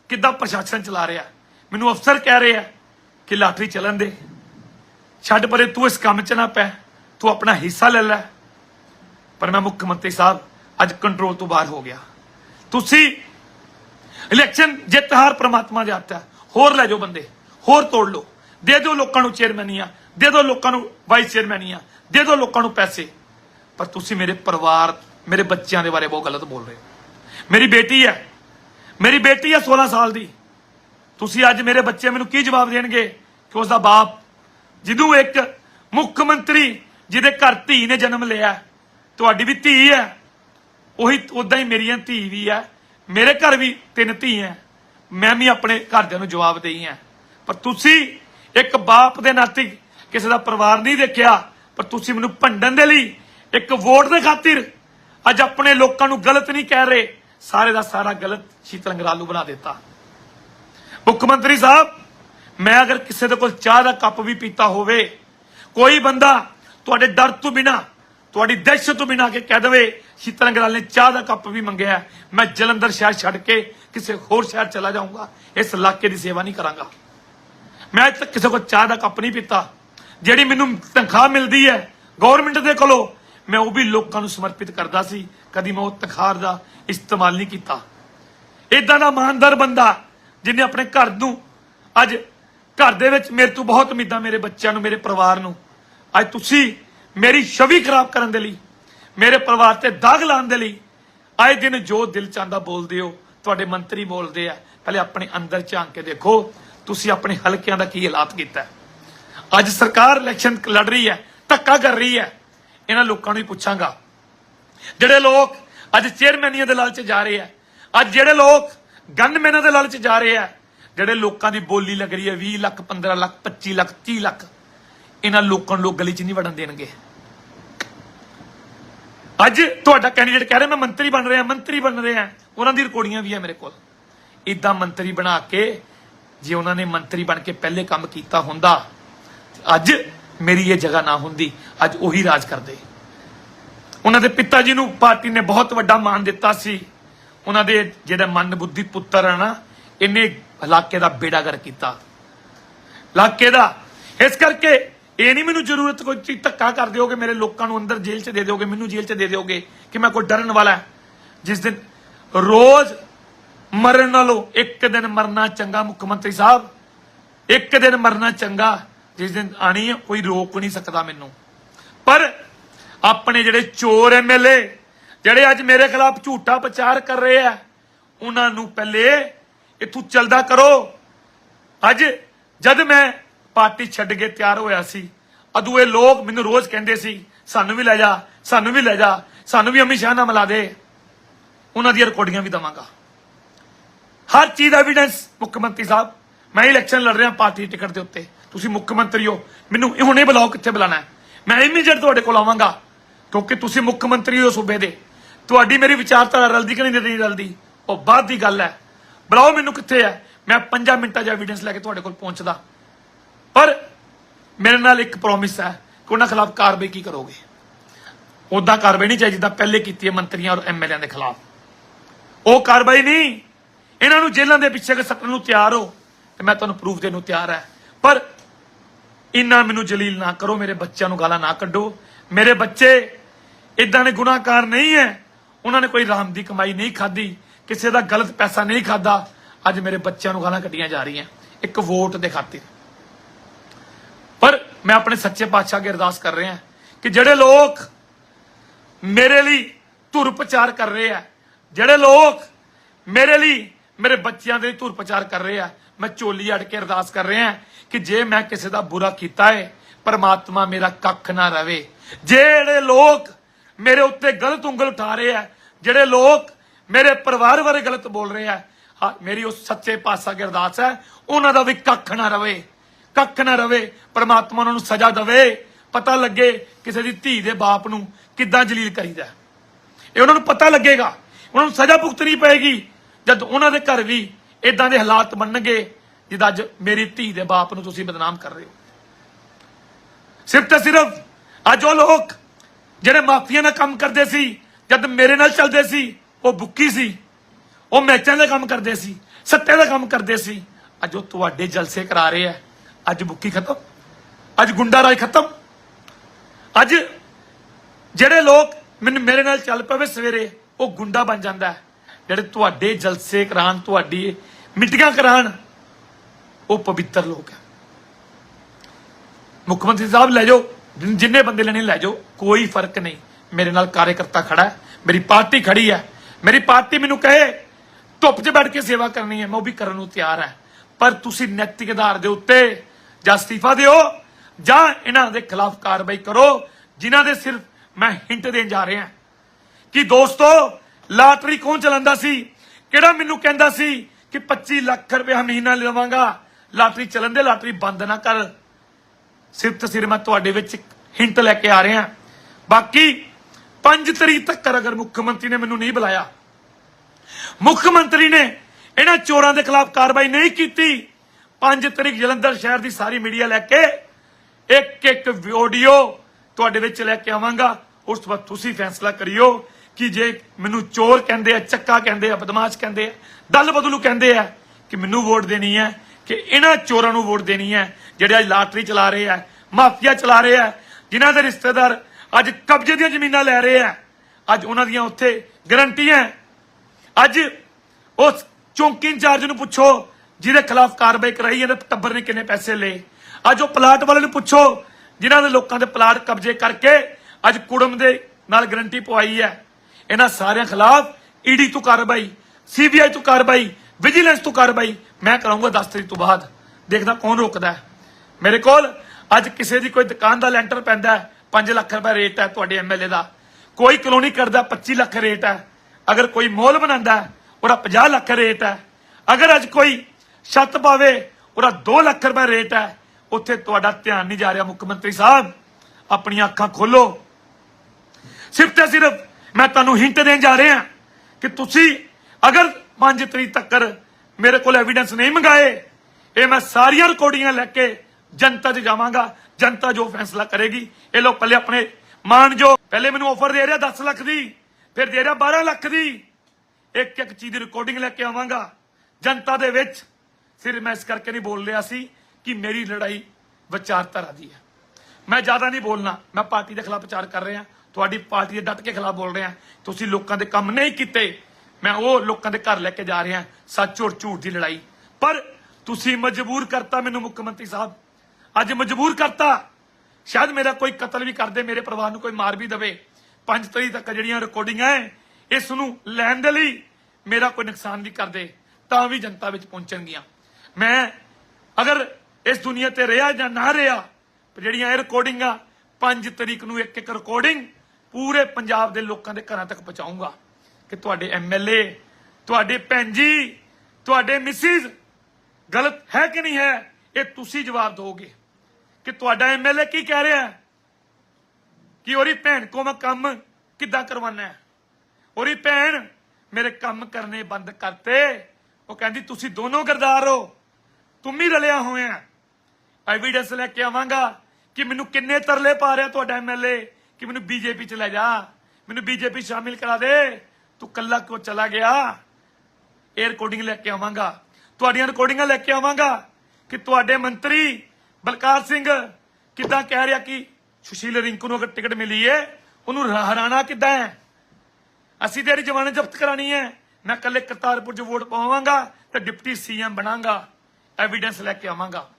ਕਿੱਦਾਂ ਪ੍ਰਸ਼ਾਸਨ ਚਲਾ ਰਿਹਾ? ਮੈਨੂੰ ਅਫਸਰ ਕਹਿ ਰਹੇ ਆ ਕਿ ਲਾਟਰੀ ਚੱਲਣ ਦੇ। ਛੱਡ ਪਰੇ ਤੂੰ ਇਸ ਕੰਮ 'ਚ ਨਾ ਪੈ। ਤੂੰ ਆਪਣਾ ਹਿੱਸਾ ਲੈ ਲੈ। ਪਰ ਮੈਂ ਮੁੱਖ ਮੰਤਰੀ ਸਾਹਿਬ, ਅੱਜ ਕੰਟਰੋਲ ਤੋਂ ਬਾਹਰ ਹੋ ਗਿਆ। ਤੁਸੀਂ ਇਲੈਕਸ਼ਨ ਜਿੱਤ ਹਾਰ ਪ੍ਰਮਾਤਮਾ ਦੇ ਹੱਥ ਹੈ। ਹੋਰ ਲੈ ਜਾਓ ਬੰਦੇ। ਹੋਰ ਤੋੜ ਲਓ। ਦੇ ਦਿਓ ਲੋਕਾਂ ਨੂੰ ਚੇਅਰਮੈਨੀਆਂ ਦੇ ਦਿਓ ਲੋਕਾਂ ਨੂੰ ਵਾਈਸ ਚੇਅਰਮੈਨੀਆਂ ਦੇ ਦਿਓ ਲੋਕਾਂ ਨੂੰ ਪੈਸੇ। ਪਰ ਤੁਸੀਂ ਮੇਰੇ ਪਰਿਵਾਰ, ਮੇਰੇ ਬੱਚਿਆਂ ਦੇ ਬਾਰੇ ਬਹੁਤ ਗਲਤ ਬੋਲ ਰਹੇ ਹੋ। ਮੇਰੀ ਬੇਟੀ ਹੈ, ਮੇਰੀ ਬੇਟੀ ਹੈ 16 ਸਾਲ ਦੀ। ਤੁਸੀਂ ਅੱਜ ਮੇਰੇ ਬੱਚੇ ਮੈਨੂੰ ਕੀ ਜਵਾਬ ਦੇਣਗੇ ਕਿ ਉਸ ਦਾ ਬਾਪ, ਜਿਹਨੂੰ ਇੱਕ ਮੁੱਖ ਮੰਤਰੀ ਜਿਹਦੇ ਘਰ ਧੀ ਨੇ ਜਨਮ ਲਿਆ, ਤੁਹਾਡੀ ਵੀ ਧੀ ਹੈ। ਉਹੀ ਉਦਾਂ ਹੀ ਮੇਰੀਆਂ ਧੀ ਵੀ ਹੈ। ਮੇਰੇ ਘਰ ਵੀ ਤਿੰਨ ਧੀ ਹੈ। ਮੈਂ ਵੀ ਆਪਣੇ ਘਰਦਿਆਂ ਨੂੰ ਜਵਾਬ ਦੇਈ ਹੈ। ਪਰ ਤੁਸੀਂ ਇੱਕ ਬਾਪ ਦੇ ਨਾਤੇ ਕਿਸੇ ਦਾ ਪਰਿਵਾਰ ਨਹੀਂ ਦੇਖਿਆ, ਪਰ ਤੁਸੀਂ ਮੈਨੂੰ ਭੰਡਣ ਦੇ ਲਈ ਇੱਕ ਵੋਟ ਦੇ ਖਾਤਰ ਅੱਜ ਆਪਣੇ ਲੋਕਾਂ ਨੂੰ ਗਲਤ ਨਹੀਂ ਕਹਿ ਰਹੇ, ਸਾਰੇ ਦਾ ਸਾਰਾ ਗਲਤ ਸ਼ੀਤਲ ਅੰਗਰਾਲੂ ਬਣਾ ਦਿੱਤਾ। ਮੁੱਖ ਮੰਤਰੀ ਸਾਹਿਬ, ਮੈਂ ਅਗਰ ਕਿਸੇ ਦੇ ਕੋਲ ਚਾਹ ਦਾ ਕੱਪ ਵੀ ਪੀਤਾ ਹੋਵੇ, ਕੋਈ ਬੰਦਾ ਤੁਹਾਡੇ ਡਰ ਤੋਂ ਬਿਨਾ, ਤੁਹਾਡੀ ਦਹਿਸ਼ਤ ਤੋਂ ਬਿਨਾ ਕੇ ਕਹਿ ਦੇਵੇ ਸ਼ੀਤਲ ਅੰਗਰਾਲ ਨੇ ਚਾਹ ਦਾ ਕੱਪ ਵੀ ਮੰਗਿਆ, ਮੈਂ ਜਲੰਧਰ ਸ਼ਹਿਰ ਛੱਡ ਕੇ ਕਿਸੇ ਹੋਰ ਸ਼ਹਿਰ ਚਲਾ ਜਾਊਂਗਾ, ਇਸ ਇਲਾਕੇ ਦੀ ਸੇਵਾ ਨਹੀਂ ਕਰਾਂਗਾ। ਮੈਂ ਅੱਜ ਤੱਕ ਕਿਸੇ ਕੋਲ ਚਾਹ ਦਾ ਕੱਪ ਨਹੀਂ ਪੀਤਾ। ਜਿਹੜੀ ਮੈਨੂੰ ਤਨਖਾਹ ਮਿਲਦੀ ਹੈ ਗਵਰਨਮੈਂਟ ਦੇ ਕੋਲੋਂ, ਮੈਂ ਉਹ ਵੀ ਲੋਕਾਂ ਨੂੰ ਸਮਰਪਿਤ ਕਰਦਾ ਸੀ, ਕਦੀ ਮੈਂ ਉਹ ਤਨਖਾਹ ਦਾ ਇਸਤੇਮਾਲ ਨਹੀਂ ਕੀਤਾ ਇਦਾਂ ਦਾ ਇਮਾਨਦਾਰ ਬੰਦਾ, ਜਿਹਨੇ ਆਪਣੇ ਘਰ ਨੂੰ, ਅੱਜ ਘਰ ਦੇ ਵਿੱਚ ਮੇਰੇ ਤੋਂ ਬਹੁਤ ਉਮੀਦਾਂ ਮੇਰੇ ਬੱਚਿਆਂ ਨੂੰ, ਮੇਰੇ ਪਰਿਵਾਰ ਨੂੰ, ਅੱਜ ਤੁਸੀਂ ਮੇਰੀ ਛਵੀ ਖਰਾਬ ਕਰਨ ਦੇ ਲਈ, ਮੇਰੇ ਪਰਿਵਾਰ ਤੇ ਦਾਗ ਲਾਉਣ ਦੇ ਲਈ, ਆਏ ਦਿਨ ਜੋ ਦਿਲ ਚਾਹੁੰਦਾ ਬੋਲਦੇ ਹੋ, ਤੁਹਾਡੇ ਮੰਤਰੀ ਬੋਲਦੇ ਆ, ਪਹਿਲੇ ਆਪਣੇ ਅੰਦਰ ਝਾਂਕ ਕੇ ਦੇਖੋ, ਤੁਸੀਂ ਆਪਣੇ ਹਲਕਿਆਂ ਦਾ ਕੀ ਹਾਲਾਤ ਕੀਤਾ ਹੈ। ਅੱਜ ਸਰਕਾਰ ਇਲੈਕਸ਼ਨ ਲੜ ਰਹੀ ਹੈ, ਧੱਕਾ ਕਰ ਰਹੀ ਹੈ। ਇਹਨਾਂ ਲੋਕਾਂ ਨੂੰ ਹੀ ਪੁੱਛਾਂਗਾ। ਜਿਹੜੇ ਲੋਕ ਅੱਜ ਚੇਅਰਮੈਨੀਆਂ ਦੇ ਲਾਲਚ ਜਾ ਰਹੇ ਆ ਅੱਜ ਜਿਹੜੇ ਲੋਕ ਗਨਮੈਨਾਂ ਦੇ ਲਾਲਚ ਜਾ ਰਹੇ ਆ ਜਿਹੜੇ ਲੋਕਾਂ ਦੀ ਬੋਲੀ ਲੱਗ ਰਹੀ ਹੈ 20 ਲੱਖ 15 ਲੱਖ 25 ਲੱਖ 30 ਲੱਖ, ਇਹਨਾਂ ਲੋਕਾਂ ਨੂੰ ਲੋਕ ਗਲੀ 'ਚ ਨਹੀਂ ਵੜਨ ਦੇਣਗੇ। ਅੱਜ ਤੁਹਾਡਾ ਕੈਂਡੀਡੇਟ ਕਹਿ ਰਿਹਾ, ਮੈਂ ਮੰਤਰੀ ਬਣ ਰਿਹਾ, ਮੰਤਰੀ ਬਣ ਰਿਹਾ। ਉਹਨਾਂ ਦੀ ਰਿਕਾਰਡਿੰਗਾਂ ਵੀ ਹੈ ਮੇਰੇ ਕੋਲ। ਇਦਾਂ ਮੰਤਰੀ ਬਣਾ ਕੇ, ਜੇ ਉਹਨਾਂ ਨੇ ਮੰਤਰੀ ਬਣ ਕੇ ਪਹਿਲੇ ਕੰਮ ਕੀਤਾ ਹੁੰਦਾ ਅੱਜ ਮੇਰੀ ਇਹ ਜਗ੍ਹਾ ਨਾ ਹੁੰਦੀ, ਅੱਜ ਉਹੀ ਰਾਜ ਕਰਦੇ। ਉਹਨਾਂ ਦੇ ਪਿਤਾ ਜੀ ਨੂੰ ਪਾਰਟੀ ਨੇ ਬਹੁਤ ਵੱਡਾ ਮਾਨ ਦਿੱਤਾ ਸੀ। ਉਹਨਾਂ ਦੇ ਜਿਹੜਾ ਮਨ ਬੁੱਧੀ ਪੁੱਤਰ ਹੈ ਨਾ, ਇਹਨੇ ਇਲਾਕੇ ਦਾ ਬੇੜਾ ਕਰ ਕੀਤਾ। ਇਲਾਕੇ ਦਾ। ਇਸ ਕਰਕੇ ਇਹ ਨਹੀਂ ਮੈਨੂੰ ਜ਼ਰੂਰਤ ਕੋਈ ਚੀਜ਼ ਧੱਕਾ ਕਰ ਦਿਓਗੇ, ਮੇਰੇ ਲੋਕਾਂ ਨੂੰ ਅੰਦਰ ਜੇਲ੍ਹ 'ਚ ਦੇ ਦਿਓਗੇ, ਮੈਨੂੰ ਜੇਲ੍ਹ 'ਚ ਦੇ ਦਿਓਗੇ ਕਿ ਮੈਂ ਕੋਈ ਡਰਨ ਵਾਲਾ ਜਿਸ ਦਿਨ ਰੋਜ਼ ਮਰਨ ਨਾਲੋਂ ਇੱਕ ਦਿਨ ਮਰਨਾ ਚੰਗਾ ਮੁੱਖ ਮੰਤਰੀ ਸਾਹਿਬ, ਇੱਕ ਦਿਨ ਮਰਨਾ ਚੰਗਾ ਜਿਸ ਦਿਨ ਆਣੀ ਹੈ ਕੋਈ ਰੋਕ ਨਹੀਂ ਸਕਦਾ ਮੈਨੂੰ। ਪਰ ਆਪਣੇ ਜਿਹੜੇ ਚੋਰ ਐਮਐਲਏ ਜਿਹੜੇ ਅੱਜ ਮੇਰੇ ਖਿਲਾਫ ਝੂਠਾ ਪ੍ਰਚਾਰ ਕਰ ਰਹੇ ਆ, ਉਹਨਾਂ ਨੂੰ ਪਹਿਲੇ ਇਥੋਂ ਚੱਲਦਾ ਕਰੋ। ਅੱਜ ਜਦ ਮੈਂ ਪਾਰਟੀ ਛੱਡ ਕੇ ਤਿਆਰ ਹੋਇਆ ਸੀ, ਅਦੂ ਇਹ ਲੋਕ ਮੈਨੂੰ ਰੋਜ਼ ਕਹਿੰਦੇ ਸੀ, ਸਾਨੂੰ ਵੀ ਲੈ ਜਾ, ਸਾਨੂੰ ਵੀ ਲੈ ਜਾ, ਸਾਨੂੰ ਵੀ ਅਮਿਤ ਸ਼ਾਹ ਨਾਲ ਮਿਲਾ ਦੇ। ਉਹਨਾਂ ਦੀਆਂ ਰਿਕਾਰਡਿੰਗਾਂ ਵੀ ਦਵਾਂਗਾ। ਹਰ ਚੀਜ਼ ਦਾ ਐਵੀਡੈਂਸ ਮੁੱਖ ਮੰਤਰੀ ਸਾਹਿਬ, ਮੈਂ ਇਲੈਕਸ਼ਨ ਲੜ ਰਿਹਾ ਪਾਰਟੀ ਟਿਕਟ ਦੇ ਉੱਤੇ। ਤੁਸੀਂ ਮੁੱਖ ਮੰਤਰੀ ਹੋ। ਮੈਨੂੰ ਇਹ ਹੁਣੇ ਬੁਲਾਓ ਕਿੱਥੇ ਬੁਲਾਣਾ ਮੈਂ ਇਮੀਡੀਏਟ ਤੁਹਾਡੇ ਕੋਲ ਆਵਾਂਗਾ, ਕਿਉਂਕਿ ਤੁਸੀਂ ਮੁੱਖ ਮੰਤਰੀ ਹੋ ਸੂਬੇ ਦੇ। ਤੁਹਾਡੀ ਮੇਰੀ ਵਿਚਾਰਧਾਰਾ ਰਲਦੀ ਕਿ ਨਹੀਂ ਰਲਦੀ? ਉਹ ਬਾਅਦ ਦੀ ਗੱਲ ਹੈ। ਬੁਲਾਓ ਮੈਨੂੰ ਕਿੱਥੇ ਹੈ। ਮੈਂ 5 ਮਿੰਟਾਂ 'ਚ ਐਵੀਡੈਂਸ ਲੈ ਕੇ ਤੁਹਾਡੇ ਕੋਲ ਪਹੁੰਚਦਾ। ਪਰ ਮੇਰੇ ਨਾਲ ਇੱਕ ਪ੍ਰੋਮਿਸ ਹੈ ਕਿ ਉਹਨਾਂ ਖਿਲਾਫ ਕਾਰਵਾਈ ਕੀ ਕਰੋਗੇ? ਉਦਾਂ ਕਾਰਵਾਈ ਨਹੀਂ ਚਾਹੀਦੀ, ਜਿੱਦਾਂ ਪਹਿਲੇ ਕੀਤੀ ਹੈ ਮੰਤਰੀਆਂ ਔਰ ਐਮਐਲਏ ਦੇ ਖਿਲਾਫ। ਉਹ ਕਾਰਵਾਈ ਨਹੀਂ। ਇਹਨਾਂ ਨੂੰ ਜੇਲ੍ਹਾਂ ਦੇ ਪਿੱਛੇ ਸੱਟਣ ਨੂੰ ਤਿਆਰ ਹੋ, ਤੇ ਮੈਂ ਤੁਹਾਨੂੰ ਪ੍ਰੂਫ ਦੇਣ ਨੂੰ ਤਿਆਰ ਹੈ। ਪਰ ਇੰਨਾ ਮੈਨੂੰ ਜਲੀਲ ਨਾ ਕਰੋ, ਮੇਰੇ ਬੱਚਿਆਂ ਨੂੰ ਗਾਲਾਂ ਨਾ ਕੱਢੋ। ਮੇਰੇ ਬੱਚੇ ਇਦਾਂ ਦੇ ਗੁਨਾਹਕਾਰ ਨਹੀਂ ਹੈ ਉਹਨਾਂ ਨੇ ਕੋਈ ਰਾਮ ਦੀ ਕਮਾਈ ਨਹੀਂ ਖਾਧੀ, ਕਿਸੇ ਦਾ ਗਲਤ ਪੈਸਾ ਨਹੀਂ ਖਾਦਾ ਅੱਜ ਮੇਰੇ ਬੱਚਿਆਂ ਨੂੰ ਗਾਲਾਂ ਕੱਢੀਆਂ ਜਾ ਰਹੀਆਂ। ਇੱਕ ਵੋਟ ਦੇ ਖਾਤਰ ਪਰ ਮੈਂ ਆਪਣੇ ਸੱਚੇ ਪਾਤਸ਼ਾਹ ਅੱਗੇ ਅਰਦਾਸ ਕਰ ਰਿਹਾ ਕਿ ਜਿਹੜੇ ਲੋਕ ਮੇਰੇ ਲਈ ਧੁਰ ਪ੍ਰਚਾਰ ਕਰ ਰਹੇ ਆ, ਜਿਹੜੇ ਲੋਕ ਮੇਰੇ ਲਈ ਮੇਰੇ ਬੱਚਿਆਂ ਦੇ ਲਈ ਧੁਰ ਪ੍ਰਚਾਰ ਕਰ ਰਹੇ ਆ ਮੈਂ ਝੋਲੀ ਅੜ ਕੇ ਅਰਦਾਸ ਕਰ ਰਿਹਾ ਕਿ ਜੇ ਮੈਂ ਕਿਸੇ ਦਾ ਬੁਰਾ ਕੀਤਾ ਹੈ ਪਰਮਾਤਮਾ ਮੇਰਾ ਕੱਖ ਨਾ ਰਵੇ। ਜਿਹੜੇ ਲੋਕ ਮੇਰੇ ਉੱਤੇ ਗਲਤ ਉਂਗਲ ਉਠਾ ਰਹੇ ਆ, ਜਿਹੜੇ ਲੋਕ ਮੇਰੇ ਪਰਿਵਾਰ ਬਾਰੇ ਗਲਤ ਬੋਲ ਰਹੇ ਆ ਮੇਰੀ ਉਸ ਸੱਚੇ ਪਾਤਸ਼ਾਹ ਅੱਗੇ ਅਰਦਾਸ ਹੈ, ਉਹਨਾਂ ਦਾ ਵੀ ਕੱਖ ਨਾ ਰਵੇ। ਕੱਖ ਨਾ ਰਵੇ, ਪਰਮਾਤਮਾ ਉਹਨਾਂ ਨੂੰ ਸਜ਼ਾ ਦੇਵੇ। ਪਤਾ ਲੱਗੇ ਕਿਸੇ ਦੀ ਧੀ ਦੇ ਬਾਪ ਨੂੰ ਕਿੱਦਾਂ ਜਲੀਲ ਕਰੀਦਾ ਇਹ ਉਹਨਾਂ ਨੂੰ ਪਤਾ ਲੱਗੇਗਾ, ਉਹਨਾਂ ਨੂੰ ਸਜ਼ਾ ਭੁਗਤਣੀ ਪਏਗੀ, ਜਦ ਉਹਨਾਂ ਦੇ ਘਰ ਵੀ ਇਦਾਂ ਦੇ ਹਾਲਾਤ ਬਣਨਗੇ ਜਿੱਦਾਂ ਅੱਜ ਮੇਰੀ ਧੀ ਦੇ ਬਾਪ ਨੂੰ ਤੁਸੀਂ ਬਦਨਾਮ ਕਰ ਰਹੇ ਹੋ। ਸਿਰਫ ਤੇ ਸਿਰਫ ਅੱਜ ਉਹ ਲੋਕ ਜਿਹੜੇ ਮਾਫੀਆ ਨਾਲ ਕੰਮ ਕਰਦੇ ਸੀ, ਜਦ ਮੇਰੇ ਨਾਲ ਚੱਲਦੇ ਸੀ, ਉਹ ਬੁੱਕੀ ਸੀ, ਉਹ ਮੈਚਾਂ ਦਾ ਕੰਮ ਕਰਦੇ ਸੀ ਸੱਟੇ ਦਾ ਕੰਮ ਕਰਦੇ ਸੀ, ਅੱਜ ਉਹ ਤੁਹਾਡੇ ਜਲਸੇ ਕਰਾ ਰਹੇ ਆ। ਅੱਜ ਬੁੱਕੀ ਖਤਮ, ਅੱਜ ਗੁੰਡਾ ਰਾਜ ਖਤਮ। ਅੱਜ ਜਿਹੜੇ ਲੋਕ ਮੈਨੂੰ ਮੇਰੇ ਨਾਲ ਚੱਲ ਪਵੇ ਸਵੇਰੇ, ਉਹ ਗੁੰਡਾ ਬਣ ਜਾਂਦਾ ਜਿਹੜੇ ਤੁਹਾਡੇ ਜਲਸੇ ਕਰਾਣ ਤੁਹਾਡੀ ਮਿੱਟੀਆਂ ਕਰਾਣ। ਉਹ ਪਵਿੱਤਰ ਲੋਕ ਹੈ ਮੁੱਖ ਮੰਤਰੀ ਸਾਹਿਬ, ਲੈ ਜਾਓ। ਜਿੰਨੇ ਬੰਦੇ ਲੈਣੇ, ਲੈ ਜਾਓ। ਕੋਈ ਫ਼ਰਕ ਨਹੀਂ। ਮੇਰੇ ਨਾਲ ਕਾਰਜਕਰਤਾ ਖੜਾ ਹੈ। ਮੇਰੀ ਪਾਰਟੀ ਖੜੀ ਹੈ। ਮੇਰੀ ਪਾਰਟੀ ਮੈਨੂੰ ਕਹੇ, ਧੁੱਪ 'ਚ ਬੈਠ ਕੇ ਸੇਵਾ ਕਰਨੀ ਹੈ। ਮੈਂ ਉਹ ਵੀ ਕਰਨ ਨੂੰ ਤਿਆਰ ਹੈ। ਪਰ ਤੁਸੀਂ ਨੈਤਿਕ ਆਧਾਰ ਦੇ ਉੱਤੇ ਜਾਂ ਅਸਤੀਫਾ ਦਿਓ ਜਾਂ ਇਹਨਾਂ ਦੇ ਖਿਲਾਫ ਕਾਰਵਾਈ ਕਰੋ, ਜਿਨ੍ਹਾਂ ਦੇ ਸਿਰਫ ਮੈਂ ਹਿੰਟ ਦੇਣ ਜਾ ਰਿਹਾ। ਕਿ ਦੋਸਤੋ, ਲਾਟਰੀ ਕੌਣ ਚਲਾਉਂਦਾ ਸੀ? ਕਿਹੜਾ ਮੈਨੂੰ ਕਹਿੰਦਾ ਸੀ? ਕਿ 25 ਲੱਖ ਰੁਪਏ ਮਹੀਨਾ ਲਵਾਂਗਾ। ਲਾਟਰੀ ਚੱਲਣ ਦੇ, ਲਾਟਰੀ ਬੰਦ ਨਾ ਕਰ। ਸਿਰਫ ਤੇ ਸਿਰ ਮੈਂ ਤੁਹਾਡੇ ਵਿੱਚ ਹਿੰਟ ਲੈ ਕੇ ਆ ਰਿਹਾ। ਬਾਕੀ 5 ਤਰੀਕ ਤੱਕ ਅਗਰ ਮੁੱਖ ਮੰਤਰੀ ਨੇ ਮੈਨੂੰ ਨਹੀਂ ਬੁਲਾਇਆ, ਮੁੱਖ ਮੰਤਰੀ ਨੇ ਇਹਨਾਂ ਚੋਰਾਂ ਦੇ ਖਿਲਾਫ ਕਾਰਵਾਈ ਨਹੀਂ ਕੀਤੀ। 5 ਤਰੀਕ ਜਲੰਧਰ ਸ਼ਹਿਰ ਦੀ ਸਾਰੀ ਮੀਡੀਆ ਲੈ ਕੇ ਇੱਕ ਇੱਕ ਵੀਡੀਓ ਤੁਹਾਡੇ ਵਿੱਚ ਲੈ ਕੇ ਆਵਾਂਗਾ। ਉਸ ਤੋਂ ਬਾਅਦ ਤੁਸੀਂ ਫੈਸਲਾ ਕਰਿਓ। ਕਿ ਜੇ ਮੈਨੂੰ ਚੋਰ ਕਹਿੰਦੇ ਆ, ਚੱਕਾ ਕਹਿੰਦੇ ਆ, ਬਦਮਾਸ਼ ਕਹਿੰਦੇ ਆ, ਦਲ ਬਦਲੂ ਕਹਿੰਦੇ ਆ ਕਿ ਮੈਨੂੰ ਵੋਟ ਦੇਣੀ ਹੈ, ਕਿ ਇਹਨਾਂ ਚੋਰਾਂ ਨੂੰ ਵੋਟ ਦੇਣੀ ਹੈ, ਜਿਹੜੇ ਅੱਜ ਲਾਟਰੀ ਚਲਾ ਰਹੇ ਆ, ਮਾਫੀਆ ਚਲਾ ਰਹੇ ਆ, ਜਿਨ੍ਹਾਂ ਦੇ ਰਿਸ਼ਤੇਦਾਰ ਅੱਜ ਕਬਜ਼ੇ ਦੀਆਂ ਜ਼ਮੀਨਾਂ ਲੈ ਰਹੇ ਆ, ਅੱਜ ਉਹਨਾਂ ਦੀਆਂ ਉੱਥੇ ਗਰੰਟੀਆਂ ਅੱਜ ਉਸ ਚੌਂਕੀ ਇੰਚਾਰਜ ਨੂੰ ਪੁੱਛੋ, ਜਿਹਦੇ ਖਿਲਾਫ ਕਾਰਵਾਈ ਕਰਾਈ ਇਹਦੇ ਟੱਬਰ ਨੇ ਕਿੰਨੇ ਪੈਸੇ ਲਏ। ਅੱਜ ਉਹ ਪਲਾਟ ਵਾਲੇ ਨੂੰ ਪੁੱਛੋ, ਜਿਨ੍ਹਾਂ ਦੇ ਲੋਕਾਂ ਦੇ ਪਲਾਟ ਕਬਜ਼ੇ ਕਰਕੇ ਅੱਜ ਕੁੜਮ ਦੇ ਨਾਲ ਗਰੰਟੀ ਪਵਾਈ ਹੈ। ਇਹਨਾਂ ਸਾਰਿਆਂ ਖਿਲਾਫ ਈਡੀ ਤੋਂ ਕਾਰਵਾਈ ਸੀਬੀਆਈ ਤੋਂ ਕਾਰਵਾਈ ਵਿਜੀਲੈਂਸ ਤੋਂ ਕਾਰਵਾਈ ਮੈਂ ਕਰਾਂਗਾ 10 ਤਰੀਕ ਤੋਂ ਬਾਅਦ। ਦੇਖਦਾ ਕੌਣ ਰੋਕਦਾ ਹੈ। ਮੇਰੇ ਕੋਲ ਅੱਜ ਕਿਸੇ ਦੀ ਕੋਈ ਦੁਕਾਨ ਦਾ ਲੈਂਟਰ ਪੈਂਦਾ 5 ਲੱਖ ਰੁਪਏ ਰੇਟ ਹੈ ਤੁਹਾਡੇ ਐਮਐਲਏ ਦਾ। ਕੋਈ ਕਲੋਨੀ ਕਰਦਾ 25 ਲੱਖ ਰੇਟ ਹੈ। ਅਗਰ ਕੋਈ ਮੋਲ ਬਣਾਉਂਦਾ ਉਹਦਾ 50 ਲੱਖ ਰੇਟ ਹੈ। ਅਗਰ ਅੱਜ ਕੋਈ ਛੱਤ ਪਾਵੇ, ਉਹਦਾ 2 ਲੱਖ ਰੁਪਏ ਰੇਟ ਹੈ। ਉੱਥੇ ਤੁਹਾਡਾ ਧਿਆਨ ਨਹੀਂ ਜਾ ਰਿਹਾ, ਮੁੱਖ ਮੰਤਰੀ ਸਾਹਿਬ, ਆਪਣੀਆਂ ਅੱਖਾਂ ਖੋਲੋ। ਸਿਰਫ ਤੇ ਸਿਰਫ ਮੈਂ ਤੁਹਾਨੂੰ ਹਿੰਟ ਦੇਣ ਜਾ ਰਿਹਾ ਕਿ ਤੁਸੀਂ ਅਗਰ 5 ਤਰੀਕ ਤੱਕ ਮੇਰੇ ਕੋਲ ਐਵੀਡੈਂਸ ਨਹੀਂ ਮੰਗਾਏ, ਇਹ ਮੈਂ ਸਾਰੀਆਂ ਰਿਕਾਰਡਿੰਗਾਂ ਲੈ ਕੇ ਜਨਤਾ 'ਚ ਜਾਵਾਂਗਾ। ਜਨਤਾ ਜੋ ਫੈਸਲਾ ਕਰੇਗੀ, ਇਹ ਲੋਕ ਪਹਿਲੇ ਆਪਣੇ ਮਾਨ ਜੋ ਪਹਿਲੇ ਮੈਨੂੰ ਆਫਰ ਦੇ ਰਿਹਾ 10 ਲੱਖ ਦੀ, ਫਿਰ ਦੇ ਰਿਹਾ 12 ਲੱਖ ਦੀ। ਇੱਕ ਇੱਕ ਚੀਜ਼ ਦੀ ਰਿਕਾਰਡਿੰਗ ਲੈ ਕੇ ਆਵਾਂਗਾ। ਜਨਤਾ ਦੇ ਵਿੱਚ ਸਿਰ ਮੈਂ ਇਸ ਕਰਕੇ ਨਹੀਂ ਬੋਲ ਰਿਹਾ ਸੀ ਕਿ ਮੇਰੀ ਲੜਾਈ ਵਿਚਾਰਧਾਰਾ ਦੀ ਹੈ। ਮੈਂ ਜ਼ਿਆਦਾ ਨਹੀਂ ਬੋਲਣਾ, ਮੈਂ ਪਾਰਟੀ ਦੇ ਖਿਲਾਫ ਪ੍ਰਚਾਰ ਕਰ ਰਿਹਾ। ਤੁਹਾਡੀ ਪਾਰਟੀ ਦੇ ਡਟ ਕੇ ਖਿਲਾਫ ਬੋਲ ਰਿਹਾ। ਤੁਸੀਂ ਲੋਕਾਂ ਦੇ ਕੰਮ ਨਹੀਂ ਕੀਤੇ। ਮੈਂ ਉਹ ਲੋਕਾਂ ਦੇ ਘਰ ਲੈ ਕੇ ਜਾ ਰਿਹਾ। ਸੱਚ ਔਰ ਝੂਠ ਦੀ ਲੜਾਈ। ਪਰ ਤੁਸੀਂ ਮਜਬੂਰ ਕਰਤਾ ਮੈਨੂੰ ਮੁੱਖ ਮੰਤਰੀ ਸਾਹਿਬ। ਅੱਜ ਮਜਬੂਰ ਕਰਤਾ। ਸ਼ਾਇਦ ਮੇਰਾ ਕੋਈ ਕਤਲ ਵੀ ਕਰ ਦੇ, ਮੇਰੇ ਪਰਿਵਾਰ ਨੂੰ ਕੋਈ ਮਾਰ ਵੀ ਦਵੇ। 5 ਤਰੀਕ ਤੱਕ ਜਿਹੜੀਆਂ ਰਿਕਾਰਡਿੰਗਾਂ ਹੈ ਇਸ ਨੂੰ ਲੈਣ ਦੇ ਲਈ ਮੇਰਾ ਕੋਈ ਨੁਕਸਾਨ ਵੀ ਕਰ ਦੇ, ਤਾਂ ਵੀ ਜਨਤਾ ਵਿੱਚ ਪਹੁੰਚਣਗੀਆਂ। ਮੈਂ ਅਗਰ ਇਸ ਦੁਨੀਆ ਤੇ ਰਿਹਾ ਜਾਂ ਨਾ ਰਿਹਾ ਜਿਹੜੀਆਂ ਇਹ ਰਿਕਾਰਡਿੰਗਾਂ 5 ਤਰੀਕ ਨੂੰ ਇੱਕ ਇੱਕ ਰਿਕਾਰਡਿੰਗ ਪੂਰੇ ਪੰਜਾਬ ਦੇ ਲੋਕਾਂ ਦੇ ਘਰਾਂ ਤੱਕ ਪਹੁੰਚਾਊਂਗਾ ਕਿ ਤੁਹਾਡੇ ਐਮਐਲਏ ਤੁਹਾਡੇ ਭੈਣ ਜੀ, ਤੁਹਾਡੇ ਮਿਸਿਸ ਗਲਤ ਹੈ ਕਿ ਨਹੀਂ ਹੈ, ਇਹ ਤੁਸੀਂ ਜਵਾਬ ਦਿਓਗੇ ਕਿ ਤੁਹਾਡਾ ਐਮਐਲਏ ਕੀ ਕਹਿ ਰਿਹਾ ਹੈ? ਕਿ ਉਹਦੀ ਭੈਣ ਕੋ ਮੈਂ ਕੰਮ ਕਿੱਦਾਂ ਕਰਵਾਉਣਾ ਹੈ? ਉਹਦੀ ਭੈਣ ਮੇਰੇ ਕੰਮ ਕਰਨੇ ਬੰਦ ਕਰਤੇ। ਉਹ ਕਹਿੰਦੀ, ਤੁਸੀਂ ਦੋਨੋਂ ਗਰਦਾਰ ਹੋ। ਤੁਮ ਹੀ ਰਲਿਆ ਹੋਇਆ ਐਵੀਡੈਂਸ ਲੈ ਕੇ ਆਵਾਂਗਾ ਕਿ ਮੈਨੂੰ ਕਿੰਨੇ ਤਰਲੇ ਪਾ ਰਿਹਾ ਤੁਹਾਡਾ ਐਮਐਲਏ ਕਿ ਮੈਨੂੰ ਬੀਜੇਪੀ ਚ ਲੈ ਜਾ। ਮੈਨੂੰ ਬੀਜੇਪੀ ਸ਼ਾਮਿਲ ਕਰਾ ਦੇ। ਤੂੰ ਕੱਲਾ ਕਿਉਂ ਚਲਾ ਗਿਆ? ਇਹ ਰਿਕਾਰਡਿੰਗ ਲੈ ਕੇ ਆਵਾਂਗਾ। ਤੁਹਾਡੀਆਂ ਰਿਕਾਰਡਿੰਗਾਂ ਲੈ ਕੇ ਆਵਾਂਗਾ ਕਿ ਤੁਹਾਡੇ ਮੰਤਰੀ ਬਲਕਾਰ ਸਿੰਘ ਕਿੱਦਾਂ ਕਹਿ ਰਿਹਾ ਕਿ ਸੁਸ਼ੀਲ ਰਿੰਕੂ ਨੂੰ ਅਗਰ ਟਿਕਟ ਮਿਲੀ ਏ, ਉਹਨੂੰ ਹ- ਹਰਾਣਾ ਕਿੱਦਾਂ ਹੈ? ਅਸੀਂ ਤੇਰੀ ਜਵਾਨ ਜ਼ਬਤ ਕਰਾਣੀ ਹੈ। ਮੈਂ ਕੱਲੇ ਕਰਤਾਰਪੁਰ 'ਚ ਵੋਟ ਪਾਵਾਂਗਾ ਤੇ ਡਿਪਟੀ ਸੀਐਮ ਬਣਾਂਗਾ। ਐਵੀਡੈਂਸ ਲੈ ਕੇ ਆਵਾਂਗਾ।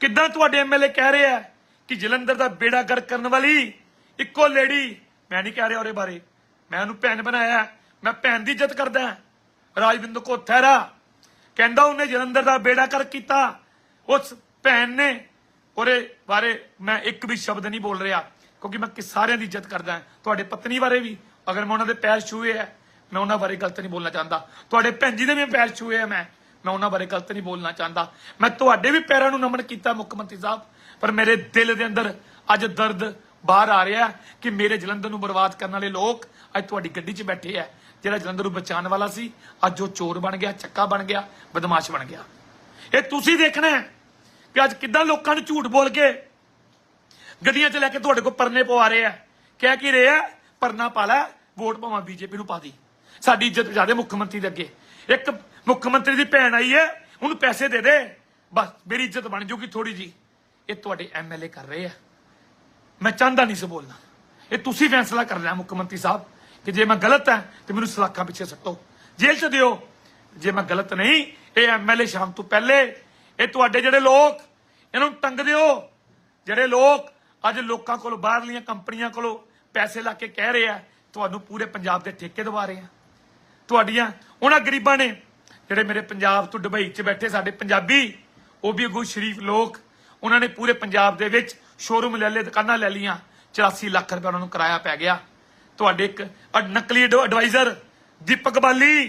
ਕਿੱਦਾਂ ਤੁਹਾਡੇ ਐਮਐਲਏ ਕਹਿ ਰਿਹਾ ਕਿ ਜਲੰਧਰ ਦਾ ਬੇੜਾ ਗਰਕ ਕਰਨ ਵਾਲੀ ਇੱਕੋ ਲੇਡੀ, ਮੈਂ ਨਹੀਂ ਕਹਿ ਰਿਹਾ ਉਹਦੇ ਬਾਰੇ। ਮੈਂ ਉਹਨੂੰ ਭੈਣ ਬਣਾਇਆ ਮੈਂ ਭੈਣ ਦੀ ਇੱਜ਼ਤ ਕਰਦਾ ਰਾਜਵਿੰਦਰ ਰਾਜਵਿੰਦ ਕੋ ਥੈਰਾ ਕਹਿੰਦਾ ਉਹਨੇ ਜਲੰਧਰ ਦਾ ਬੇੜਾ ਕਰ ਕੀਤਾ। ਉਸ ਭੈਣ ਨੇ ਉਹਦੇ ਬਾਰੇ ਮੈਂ ਇੱਕ ਵੀ ਸ਼ਬਦ ਨਹੀਂ ਬੋਲ ਰਿਹਾ, ਕਿਉਂਕਿ ਮੈਂ ਕਿ ਸਾਰਿਆਂ ਦੀ ਇੱਜ਼ਤ ਕਰਦਾ ਤੁਹਾਡੇ ਪਤਨੀ ਬਾਰੇ ਵੀ, ਅਗਰ ਮੈਂ ਉਹਨਾਂ ਦੇ ਪੈਰ ਛੂਏ ਹੈ, ਮੈਂ ਉਹਨਾਂ ਬਾਰੇ ਗਲਤ ਨਹੀਂ ਬੋਲਣਾ ਚਾਹੁੰਦਾ। ਤੁਹਾਡੇ ਭੈਣ ਜੀ ਦੇ ਵੀ ਪੈਰ ਛੂਏ ਹੈ ਮੈਂ ਮੈਂ ਉਹਨਾਂ ਬਾਰੇ ਗਲਤ ਨਹੀਂ ਬੋਲਣਾ ਚਾਹੁੰਦਾ। ਮੈਂ ਤੁਹਾਡੇ ਵੀ ਪੈਰਾਂ ਨੂੰ ਨਮਨ ਕੀਤਾ, ਮੁੱਖ ਮੰਤਰੀ ਸਾਹਿਬ। ਪਰ ਮੇਰੇ ਦਿਲ ਦੇ ਅੰਦਰ ਅੱਜ ਦਰਦ ਬਾਹਰ ਆ ਰਿਹਾ ਕਿ ਮੇਰੇ ਜਲੰਧਰ ਨੂੰ ਬਰਬਾਦ ਕਰਨ ਵਾਲੇ ਲੋਕ ਅੱਜ ਤੁਹਾਡੀ ਗੱਡੀ 'ਚ ਬੈਠੇ ਆ ਜਿਹੜਾ ਜਲੰਧਰ ਨੂੰ ਬਚਾਉਣ ਵਾਲਾ ਸੀ, ਅੱਜ ਉਹ ਚੋਰ ਬਣ ਗਿਆ, ਚੱਕਾ ਬਣ ਗਿਆ, ਬਦਮਾਸ਼ ਬਣ ਗਿਆ। ਇਹ ਤੁਸੀਂ ਦੇਖਣਾ ਹੈ ਕਿ ਅੱਜ ਕਿੱਦਾਂ ਲੋਕਾਂ ਨੂੰ ਝੂਠ ਬੋਲ ਕੇ ਗੱਡੀਆਂ 'ਚ ਲੈ ਕੇ ਤੁਹਾਡੇ ਕੋਲ ਪਰਨੇ ਪਵਾ ਰਹੇ ਆ ਕਹਿ ਕੀ ਰਹੇ ਆ ਪਰਨਾ ਪਾ ਲੈ, ਵੋਟ ਪਾਵਾਂ ਬੀਜੇਪੀ ਨੂੰ ਪਾ ਦੀ। ਸਾਡੀ ਇੱਜ਼ਤ ਜਿਆਦੇ ਮੁੱਖ ਮੰਤਰੀ ਦੇ ਅੱਗੇ। ਇੱਕ ਮੁੱਖ ਮੰਤਰੀ ਦੀ ਭੈਣ ਆਈ ਹੈ, ਉਹਨੂੰ ਪੈਸੇ ਦੇ ਦੇ। ਬਸ, ਮੇਰੀ ਇੱਜ਼ਤ ਬਣ ਜੂਗੀ ਥੋੜੀ ਜੀ ਇਹ ਤੁਹਾਡੇ ਐਮਐਲਏ ਕਰ ਰਹੇ ਆ ਮੈਂ ਚਾਹੁੰਦਾ ਨਹੀਂ ਸੀ ਬੋਲਣਾ। ਇਹ ਤੁਸੀਂ ਫੈਸਲਾ ਕਰ ਲਿਆ ਮੁੱਖ ਮੰਤਰੀ ਸਾਹਿਬ, ਕਿ ਜੇ ਮੈਂ ਗਲਤ ਹਾਂ, ਤੇ ਮੈਨੂੰ ਸਲਾਖਾਂ ਪਿੱਛੇ ਸੱਟੋ। ਜੇਲ੍ਹ 'ਚ ਦਿਓ। ਜੇ ਮੈਂ ਗਲਤ ਨਹੀਂ, ਇਹ ਐਮਐਲਏ ਸ਼ਾਮ ਤੋਂ ਪਹਿਲੇ, ਇਹ ਤੁਹਾਡੇ ਜਿਹੜੇ ਲੋਕ, ਇਹਨੂੰ ਟੰਗ ਦਿਓ। ਜਿਹੜੇ ਲੋਕ ਅੱਜ ਲੋਕਾਂ ਕੋਲ, ਬਾਹਰਲੀਆਂ ਕੰਪਨੀਆਂ ਕੋਲੋਂ ਪੈਸੇ ਲਾ ਕੇ ਕਹਿ ਰਹੇ ਆ, ਤੁਹਾਨੂੰ ਪੂਰੇ ਪੰਜਾਬ ਦੇ ਠੇਕੇ ਦਵਾ ਰਹੇ ਆ। ਤੁਹਾਡੀਆਂ ਉਹਨਾਂ ਗਰੀਬਾਂ ਨੇ, ਜਿਹੜੇ ਮੇਰੇ ਪੰਜਾਬ ਤੋਂ ਦੁਬਈ 'ਚ ਬੈਠੇ ਸਾਡੇ ਪੰਜਾਬੀ, ਉਹ ਵੀ ਅਗੂ ਸ਼ਰੀਫ ਲੋਕ, ਉਹਨਾਂ ਨੇ ਪੂਰੇ ਪੰਜਾਬ ਦੇ ਵਿੱਚ ਸ਼ੋਰੂਮ ਲੈ ਲਏ, ਦੁਕਾਨਾਂ ਲੈ ਲੀਆਂ 84 ਲੱਖ ਰੁਪਏ ਉਹਨਾਂ ਨੂੰ ਕਿਰਾਇਆ ਪੈ ਗਿਆ। ਤੁਹਾਡੇ ਇੱਕ ਨਕਲੀ ਐਡਵਾਈਜ਼ਰ ਦੀਪਕ ਬਾਲੀ,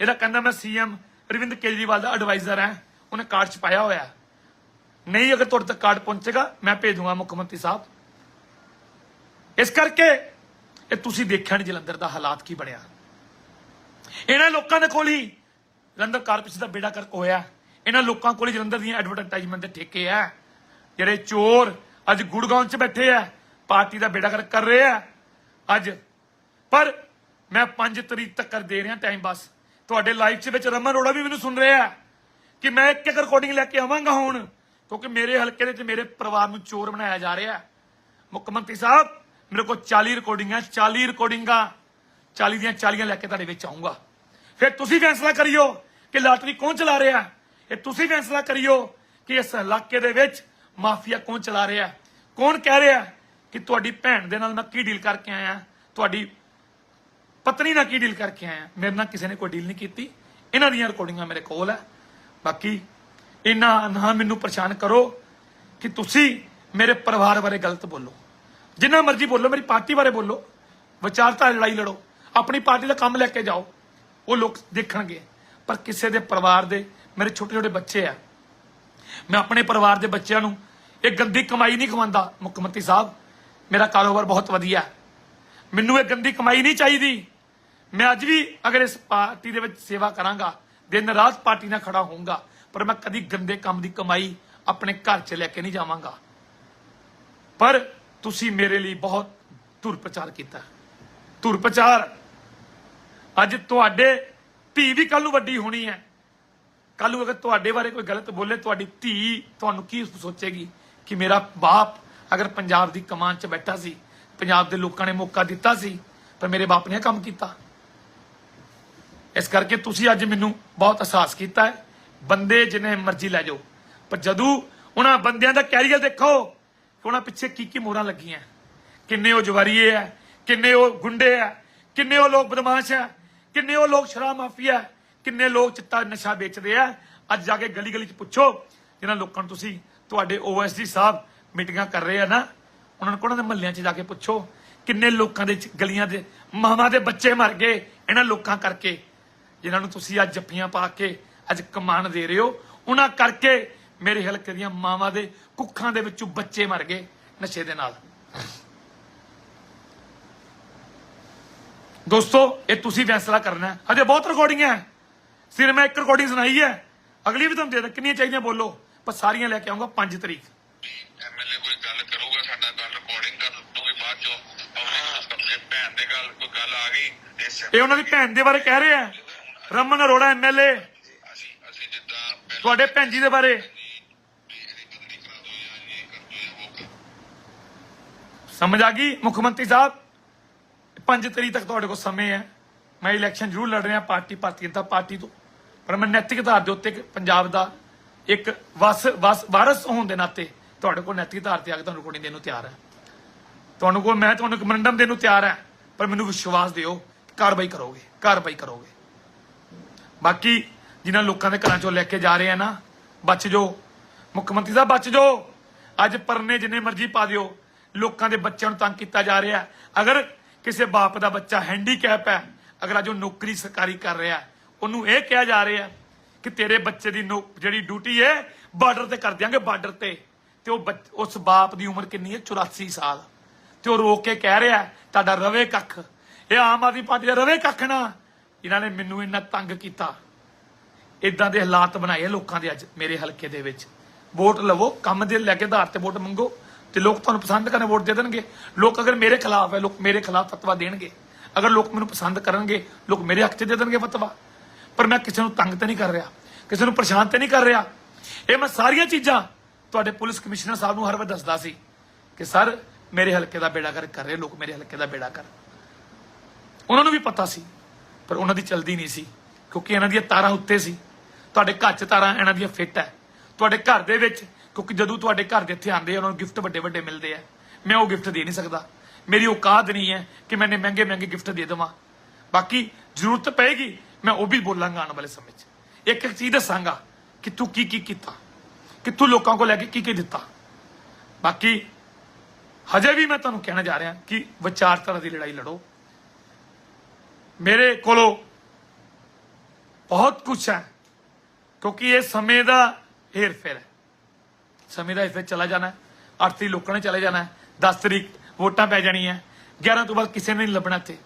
ਜਿਹੜਾ ਕਹਿੰਦਾ ਮੈਂ ਸੀਐਮ ਅਰਵਿੰਦ ਕੇਜਰੀਵਾਲ ਦਾ ਐਡਵਾਈਜ਼ਰ ਹੈ, ਉਹਨੇ ਕਾਰਡ 'ਚ ਪਾਇਆ ਹੋਇਆ। ਨਹੀਂ, ਅਗਰ ਤੁਹਾਡੇ ਤੱਕ ਕਾਰਡ ਪਹੁੰਚੇਗਾ, ਮੈਂ ਭੇਜੂਗਾ ਮੁੱਖ ਮੰਤਰੀ ਸਾਹਿਬ। ਇਸ ਕਰਕੇ ਇਹ ਤੁਸੀਂ ਦੇਖਿਆ ਨਹੀਂ ਜਲੰਧਰ ਦਾ ਹਾਲਾਤ ਕੀ ਬਣਿਆ। ਇਹਨਾਂ ਲੋਕਾਂ ਦੇ ਕੋਲ ਹੀ ਜਲੰਧਰ ਕਾਰਪੋਰੇਸ਼ਨ ਦਾ ਬੇੜਾ ਕਰਕ ਹੋਇਆ। ਇਹਨਾਂ ਲੋਕਾਂ ਕੋਲ ਹੀ ਜਲੰਧਰ ਦੀਆਂ ਐਡਵਰਟਾਈਜ਼ਮੈਂਟ ਦੇ ਠੇਕੇ ਆ। ਜਿਹੜੇ ਚੋਰ ਅੱਜ ਗੁੜਗਾਉਂ 'ਚ ਬੈਠੇ ਆ, ਪਾਰਟੀ ਦਾ ਬੇੜਾ ਕਰਕ ਕਰ ਰਹੇ ਆ ਅੱਜ। ਪਰ ਮੈਂ 5 ਤਰੀਕ ਤੱਕ ਦੇ ਰਿਹਾ ਟਾਈਮ ਬਸ ਤੁਹਾਡੇ ਲਾਈਵ 'ਚ ਵਿੱਚ ਰਮਨ ਅਰੋੜਾ ਵੀ ਮੈਨੂੰ ਸੁਣ ਰਿਹਾ ਕਿ ਮੈਂ ਇੱਕ ਇੱਕ ਰਿਕਾਰਡਿੰਗ ਲੈ ਕੇ ਆਵਾਂਗਾ ਹੁਣ, ਕਿਉਂਕਿ ਮੇਰੇ ਹਲਕੇ ਦੇ ਵਿੱਚ ਮੇਰੇ ਪਰਿਵਾਰ ਨੂੰ ਚੋਰ ਬਣਾਇਆ ਜਾ ਰਿਹਾ ਮੁੱਖ ਮੰਤਰੀ ਸਾਹਿਬ, ਮੇਰੇ ਕੋਲ 40 ਰਿਕਾਰਡਿੰਗਾਂ 40 ਰਿਕਾਰਡਿੰਗਾਂ 40 ਦੀਆਂ 40 ਲੈ ਕੇ ਤੁਹਾਡੇ ਵਿੱਚ ਆਉਂਗਾ। ਫਿਰ ਤੁਸੀਂ ਫੈਸਲਾ ਕਰਿਓ ਕਿ ਲਾਟਰੀ ਕੌਣ ਚਲਾ ਰਿਹਾ ਇਹ ਤੁਸੀਂ ਫੈਸਲਾ ਕਰਿਓ ਕਿ ਇਸ ਇਲਾਕੇ ਦੇ ਵਿੱਚ ਮਾਫੀਆ ਕੌਣ ਚਲਾ ਰਿਹਾ ਹੈ। ਕੌਣ ਕਹਿ ਰਿਹਾ ਹੈ ਕਿ ਤੁਹਾਡੀ ਭੈਣ ਦੇ ਨਾਲ ਮੈਂ ਕੀ ਡੀਲ ਕਰਕੇ ਆਇਆ? ਤੁਹਾਡੀ ਪਤਨੀ ਨਾਲ ਕੀ ਡੀਲ ਕਰਕੇ ਆਇਆ? ਮੇਰੇ ਨਾਲ ਕਿਸੇ ਨੇ ਕੋਈ ਡੀਲ ਨਹੀਂ ਕੀਤੀ। ਇਹਨਾਂ ਦੀਆਂ ਰਿਕਾਰਡਿੰਗਾਂ ਮੇਰੇ ਕੋਲ ਹੈ। ਬਾਕੀ ਇਹਨਾਂ ਨਾ ਮੈਨੂੰ ਪਰੇਸ਼ਾਨ ਕਰੋ ਕਿ ਤੁਸੀਂ ਮੇਰੇ ਪਰਿਵਾਰ ਬਾਰੇ ਗਲਤ ਬੋਲੋ। ਜਿੰਨਾ ਮਰਜ਼ੀ ਬੋਲੋ, ਮੇਰੀ ਪਾਰਟੀ ਬਾਰੇ ਬੋਲੋ। ਵਿਚਾਰਤਾ ਲੜਾਈ ਲੜੋ। ਆਪਣੀ ਪਾਰਟੀ ਦਾ ਕੰਮ ਲੈ ਕੇ ਜਾਓ। ਉਹ ਲੋਕ ਦੇਖਣਗੇ। ਪਰ ਕਿਸੇ ਦੇ ਪਰਿਵਾਰ ਦੇ ਮੇਰੇ ਛੋਟੇ ਛੋਟੇ ਬੱਚੇ ਆ। ਮੈਂ ਆਪਣੇ ਪਰਿਵਾਰ ਦੇ ਬੱਚਿਆਂ ਨੂੰ ਇਹ ਗੰਦੀ ਕਮਾਈ ਨਹੀਂ ਖਵਾਉਂਦਾ ਮੁੱਖ ਮੰਤਰੀ ਸਾਹਿਬ। ਮੇਰਾ ਕਾਰੋਬਾਰ ਬਹੁਤ ਵਧੀਆ ਮੈਨੂੰ ਇਹ ਗੰਦੀ ਕਮਾਈ ਨਹੀਂ ਚਾਹੀਦੀ। ਮੈਂ ਅੱਜ ਵੀ ਅਗਰ ਇਸ ਪਾਰਟੀ ਦੇ ਵਿੱਚ ਸੇਵਾ ਕਰਾਂਗਾ, ਦਿਨ ਰਾਤ ਪਾਰਟੀ ਨਾਲ ਖੜਾ ਹੋਊਂਗਾ, ਪਰ ਮੈਂ ਕਦੀ ਗੰਦੇ ਕੰਮ ਦੀ ਕਮਾਈ ਆਪਣੇ ਘਰ 'ਚ ਲੈ ਕੇ ਨਹੀਂ ਜਾਵਾਂਗਾ। ਪਰ ਤੁਸੀਂ ਮੇਰੇ ਲਈ ਬਹੁਤ ਧੁਰ ਪ੍ਰਚਾਰ ਕੀਤਾ। ਧੁਰ ਪ੍ਰਚਾਰ ਅੱਜ ਤੁਹਾਡੇ ਧੀ ਵੀ ਕੱਲ ਨੂੰ ਵੱਡੀ ਹੋਣੀ ਹੈ। ਕੱਲ ਨੂੰ ਅਗਰ ਤੁਹਾਡੇ ਬਾਰੇ ਕੋਈ ਗਲਤ ਬੋਲੇ, ਤੁਹਾਡੀ ਧੀ ਤੁਹਾਨੂੰ ਕੀ ਸੋਚੇਗੀ? ਕਿ ਮੇਰਾ ਬਾਪ ਅਗਰ ਪੰਜਾਬ ਦੀ ਕਮਾਨ 'ਚ ਬੈਠਾ ਸੀ, ਪੰਜਾਬ ਦੇ ਲੋਕਾਂ ਨੇ ਮੌਕਾ ਦਿੱਤਾ ਸੀ, ਪਰ ਮੇਰੇ ਬਾਪ ਨੇ ਕੰਮ ਕੀਤਾ। ਇਸ ਕਰਕੇ ਤੁਸੀਂ ਅੱਜ ਮੈਨੂੰ ਬਹੁਤ ਅਹਿਸਾਸ ਕੀਤਾ ਹੈ। ਬੰਦੇ ਜਿੰਨੇ ਮਰਜ਼ੀ ਲੈ ਜਾਓ, ਪਰ ਜਦੋਂ ਉਹਨਾਂ ਬੰਦਿਆਂ ਦਾ ਕੈਰੀਅਰ ਦੇਖੋ ਕਿ ਉਹਨਾਂ ਪਿੱਛੇ ਕੀ ਕੀ ਮੋਹਰਾਂ ਲੱਗੀਆਂ। ਕਿੰਨੇ ਉਹ ਜਵਾਰੀਏ ਆ ਕਿੰਨੇ ਉਹ ਗੁੰਡੇ ਆ ਕਿੰਨੇ ਉਹ ਲੋਕ ਬਦਮਾਸ਼ ਆ ਕਿੰਨੇ ਉਹ ਲੋਕ ਸ਼ਰਾਬ ਮਾਫੀਆ ਕਿੰਨੇ ਲੋਕ ਚਿੱਟਾ ਨਸ਼ਾ ਵੇਚਦੇ ਆ ਅੱਜ ਜਾ ਕੇ ਗਲੀ ਗਲੀ ਚ ਪੁੱਛੋ ਜਿਹਨਾਂ ਲੋਕਾਂ ਨੂੰ ਤੁਸੀਂ ਤੁਹਾਡੇ ਓਐਸਡੀ ਸਾਹਿਬ ਮੀਟਿੰਗਾਂ ਕਰ ਰਹੇ ਆ ਨਾ, ਉਹਨਾਂ ਨੂੰ ਕੋਣਾ ਦੇ ਮਹੱਲਿਆਂ 'ਚ ਜਾ ਕੇ ਪੁੱਛੋ, ਕਿੰਨੇ ਲੋਕਾਂ ਦੇ ਗਲੀਆਂ ਦੇ ਮਾਵਾਂ ਦੇ ਬੱਚੇ ਮਰ ਗਏ ਇਹਨਾਂ ਲੋਕਾਂ ਕਰਕੇ, ਜਿਨ੍ਹਾਂ ਨੂੰ ਤੁਸੀਂ ਅੱਜ ਜੱਫੀਆਂ ਪਾ ਕੇ ਅੱਜ ਕਮਾਨ ਦੇ ਰਹੇ ਹੋ, ਉਹਨਾਂ ਕਰਕੇ ਮੇਰੇ ਹਲਕੇ ਦੀਆਂ ਮਾਵਾਂ ਦੇ ਕੁੱਖਾਂ ਦੇ ਵਿੱਚੋਂ ਬੱਚੇ ਮਰ ਗਏ ਨਸ਼ੇ ਦੇ ਨਾਲ। ਦੋਸਤੋ, ਇਹ ਤੁਸੀਂ ਫੈਸਲਾ ਕਰਨਾ ਹੈ। ਹਜੇ ਬਹੁਤ ਰਿਕਾਰਡਿੰਗ ਹੈ। ਸਿਰ ਮੈਂ ਇੱਕ ਰਿਕਾਰਡਿੰਗ ਸੁਣਾਈ ਹੈ। ਅਗਲੀ ਵੀ ਤੁਹਾਨੂੰ ਦੇ ਦਾਂ ਕਿੰਨੀਆਂ ਚਾਹੀਦੀਆਂ ਬੋਲੋ। ਪਰ ਸਾਰੀਆਂ ਲੈ ਕੇ ਆਉਂਗਾ 5 ਤਰੀਕ। ਐਮਐਲਏ ਕੋਈ ਗੱਲ ਕਰੂਗਾ ਸਾਡਾ ਗੱਲ ਰਿਕਾਰਡਿੰਗ ਕਰ ਦੂਗੇ ਬਾਅਦ ਚੋਂ। ਪਬਲਿਕ ਆਪਣੇ ਭੈਣ ਦੇ ਗੱਲ ਕੋਈ ਗੱਲ ਆ ਗਈ ਤੇ ਇਹ ਉਹਨਾਂ ਦੀ ਭੈਣ ਦੇ ਬਾਰੇ ਕਹਿ ਰਹੇ ਆ। ਰਮਨ ਅਰੋੜਾ ਐਮਐਲਏ ਅਸੀਂ ਅਸੀਂ ਜਿੱਦਾਂ ਪਹਿਲਾਂ ਤੁਹਾਡੇ ਭੈਣ ਜੀ ਦੇ ਬਾਰੇ। ਇਹਦੀ ਬਦਲੀ ਕਰਾ ਦੋ ਜਾਂ ਇਹ ਕਰ ਦੋ ਜਾਂ ਉਹ ਕਰ ਦਿਓ। ਸਮਝ ਆ ਗਈ? ਮੁੱਖ ਮੰਤਰੀ ਸਾਹਿਬ 5 ਤਰੀਕ ਤੱਕ ਤੁਹਾਡੇ ਕੋਲ ਸਮੇਂ ਹੈ। ਮੈਂ ਇਲੈਕਸ਼ਨ ਜ਼ਰੂਰ ਲੜ ਰਿਹਾ ਪਾਰਟੀ ਭਾਰਤੀਯਤਾ ਪਾਰਟੀ ਤੋਂ। ਪਰ ਮੈਂ ਨੈਤਿਕ ਆਧਾਰ ਦੇ ਉੱਤੇ ਇੱਕ ਪੰਜਾਬ ਦਾ ਇੱਕ ਵਸ ਵਸ, ਵਾਰਸ ਹੋਣ ਦੇ ਨਾਤੇ ਤੁਹਾਡੇ ਕੋਲ ਨੈਤਿਕ ਆਧਾਰ ਤੇ ਆ ਕੇ ਤੁਹਾਨੂੰ ਰਿਕਾਰਡਿੰਗ ਦੇਣ ਨੂੰ ਤਿਆਰ ਹੈ। ਤੁਹਾਨੂੰ ਕੋਲ ਮੈਂ ਤੁਹਾਨੂੰ ਇੱਕ ਦੇਣ ਨੂੰ ਤਿਆਰ ਹੈ, ਪਰ ਮੈਨੂੰ ਵਿਸ਼ਵਾਸ ਦਿਓ ਕਿ ਕਾਰਵਾਈ ਕਰੋਗੇ ਕਾਰਵਾਈ ਕਰੋਗੇ। ਬਾਕੀ ਜਿਨ੍ਹਾਂ ਲੋਕਾਂ ਦੇ ਘਰਾਂ ਚੋਂ ਲੈ ਕੇ ਜਾ ਰਹੇ ਆ ਨਾ, ਬਚ ਜੋ ਮੁੱਖ ਮੰਤਰੀ ਸਾਹਿਬ, ਬਚ ਜੋ ਅੱਜ ਪਰਨੇ ਜਿੰਨੇ ਮਰਜ਼ੀ ਪਾ ਦਿਓ, ਲੋਕਾਂ ਦੇ ਬੱਚਿਆਂ ਨੂੰ ਤੰਗ ਕੀਤਾ ਜਾ ਰਿਹਾ ਅਗਰ ਕਿਸੇ ਬਾਪ ਦਾ ਬੱਚਾ ਹੈਂਡੀਕੈਪ ਹੈ, ਅਗਰ ਅੱਜ ਉਹ ਨੌਕਰੀ ਸਰਕਾਰੀ ਕਰ ਰਿਹਾ ਉਹਨੂੰ ਇਹ ਕਿਹਾ ਜਾ ਰਿਹਾ ਕਿ ਤੇਰੇ ਬੱਚੇ ਦੀ ਨੌ- ਜਿਹੜੀ ਡਿਊਟੀ ਹੈ, ਬਾਰਡਰ ਤੇ ਕਰ ਦਿਆਂਗੇ, ਬਾਰਡਰ ਤੇ। ਤੇ ਉਹ ਉਸ ਬਾਪ ਦੀ ਉਮਰ ਕਿੰਨੀ ਹੈ? 84 ਸਾਲ। ਤੇ ਉਹ ਰੋਕ ਕੇ ਕਹਿ ਰਿਹਾ, ਤੁਹਾਡਾ ਰਵੇ ਕੱਖ। ਇਹ ਆਮ ਆਦਮੀ ਪਾਰਟੀ ਦਾ ਰਵੇ ਕੱਖ ਨਾ? ਇਹਨਾਂ ਨੇ ਮੈਨੂੰ ਇੰਨਾ ਤੰਗ ਕੀਤਾ। ਇਦਾਂ ਦੇ ਹਾਲਾਤ ਬਣਾਏ ਆ ਲੋਕਾਂ ਦੇ ਅੱਜ, ਮੇਰੇ ਹਲਕੇ ਦੇ ਵਿੱਚ। ਵੋਟ ਲਵੋ, ਕੰਮ ਦੇ ਲੈ ਕੇ ਆਧਾਰ ਤੇ ਵੋਟ ਮੰਗੋ। ਤੇ ਲੋਕ ਤੁਹਾਨੂੰ ਪਸੰਦ ਕਰਨ ਵੋਟ ਦੇ ਦੇਣਗੇ। ਲੋਕ ਅਗਰ ਮੇਰੇ ਖਿਲਾਫ ਹੈ, ਲੋਕ ਮੇਰੇ ਖਿਲਾਫ ਫਤਵਾ ਦੇਣਗੇ। ਅਗਰ ਲੋਕ ਮੈਨੂੰ ਪਸੰਦ ਕਰਨਗੇ, ਲੋਕ ਮੇਰੇ ਹੱਕ 'ਚ ਦੇ ਦੇਣਗੇ ਫਤਵਾ। ਪਰ ਮੈਂ ਕਿਸੇ ਨੂੰ ਤੰਗ ਤੇ ਨਹੀਂ ਕਰ ਰਿਹਾ, ਕਿਸੇ ਨੂੰ ਪਰੇਸ਼ਾਨ ਤੇ ਨਹੀਂ ਕਰ ਰਿਹਾ। ਇਹ ਮੈਂ ਸਾਰੀਆਂ ਚੀਜ਼ਾਂ ਤੁਹਾਡੇ ਪੁਲਿਸ ਕਮਿਸ਼ਨਰ ਸਾਹਿਬ ਨੂੰ ਹਰ ਵਾਰ ਦੱਸਦਾ ਸੀ ਕਿ ਸਰ, ਮੇਰੇ ਹਲਕੇ ਦਾ ਬੇੜਾ ਕਰ ਕਰ ਰਹੇ ਲੋਕ ਮੇਰੇ ਹਲਕੇ ਦਾ ਬੇੜਾ ਕਰ। ਉਹਨਾਂ ਨੂੰ ਵੀ ਪਤਾ ਸੀ, ਪਰ ਉਹਨਾਂ ਦੀ ਚਲਦੀ ਨਹੀਂ ਸੀ, ਕਿਉਂਕਿ ਇਹਨਾਂ ਦੀਆਂ ਤਾਰਾਂ ਉੱਤੇ ਸੀ। ਤੁਹਾਡੇ ਘਰ 'ਚ ਤਾਰਾਂ ਇਹਨਾਂ ਦੀਆਂ ਫਿੱਟ ਹੈ। ਤੁਹਾਡੇ ਘਰ ਦੇ ਵਿੱਚ, ਕਿਉਂਕਿ ਜਦੋਂ ਤੁਹਾਡੇ ਘਰ ਦੇ ਇੱਥੇ ਆਉਂਦੇ ਉਹਨਾਂ ਨੂੰ ਗਿਫਟ ਵੱਡੇ ਵੱਡੇ ਮਿਲਦੇ ਆ। ਮੈਂ ਉਹ ਗਿਫਟ ਦੇ ਨਹੀਂ ਸਕਦਾ। ਮੇਰੀ ਔਕਾਤ ਨਹੀਂ ਹੈ ਕਿ ਮੈਨੇ ਮਹਿੰਗੇ ਮਹਿੰਗੇ ਗਿਫਟ ਦੇ ਦੇਵਾਂ। ਬਾਕੀ ਜ਼ਰੂਰਤ ਪਏਗੀ ਮੈਂ ਉਹ ਵੀ ਬੋਲਾਂਗਾ ਆਉਣ ਵਾਲੇ ਸਮੇਂ 'ਚ। ਇੱਕ ਇੱਕ ਚੀਜ਼ ਦੱਸਾਂਗਾ ਕਿ ਤੂੰ ਕੀ ਕੀ ਕੀਤਾ, ਕਿੱਥੋਂ ਲੋਕਾਂ ਕੋਲ ਲੈ ਕੇ ਕੀ ਕੀ ਦਿੱਤਾ। ਬਾਕੀ ਹਜੇ ਵੀ ਮੈਂ ਤੁਹਾਨੂੰ ਕਹਿਣਾ ਜਾ ਰਿਹਾ ਕਿ ਵਿਚਾਰਧਾਰਾ ਦੀ ਲੜਾਈ ਲੜੋ। ਮੇਰੇ ਕੋਲੋਂ ਬਹੁਤ ਕੁਝ ਹੈ, ਕਿਉਂਕਿ ਇਹ ਸਮੇਂ ਦਾ ਹੇਰ ਫੇਰ ਹੈ। ਸਮੇਂ ਦਾ ਇਸ ਚਲਾ ਜਾਣਾ ਹੈ 8 ਤਰੀਕ ਲੋਕਾਂ ਨੇ ਚਲੇ ਜਾਣਾ ਹੈ 10 ਤਰੀਕ ਵੋਟਾਂ ਪੈ ਜਾਣੀਆਂ 11 ਤੋਂ ਬਾਅਦ ਕਿਸੇ ਨੇ ਨਹੀਂ ਲੱਭਣਾ ਤੇ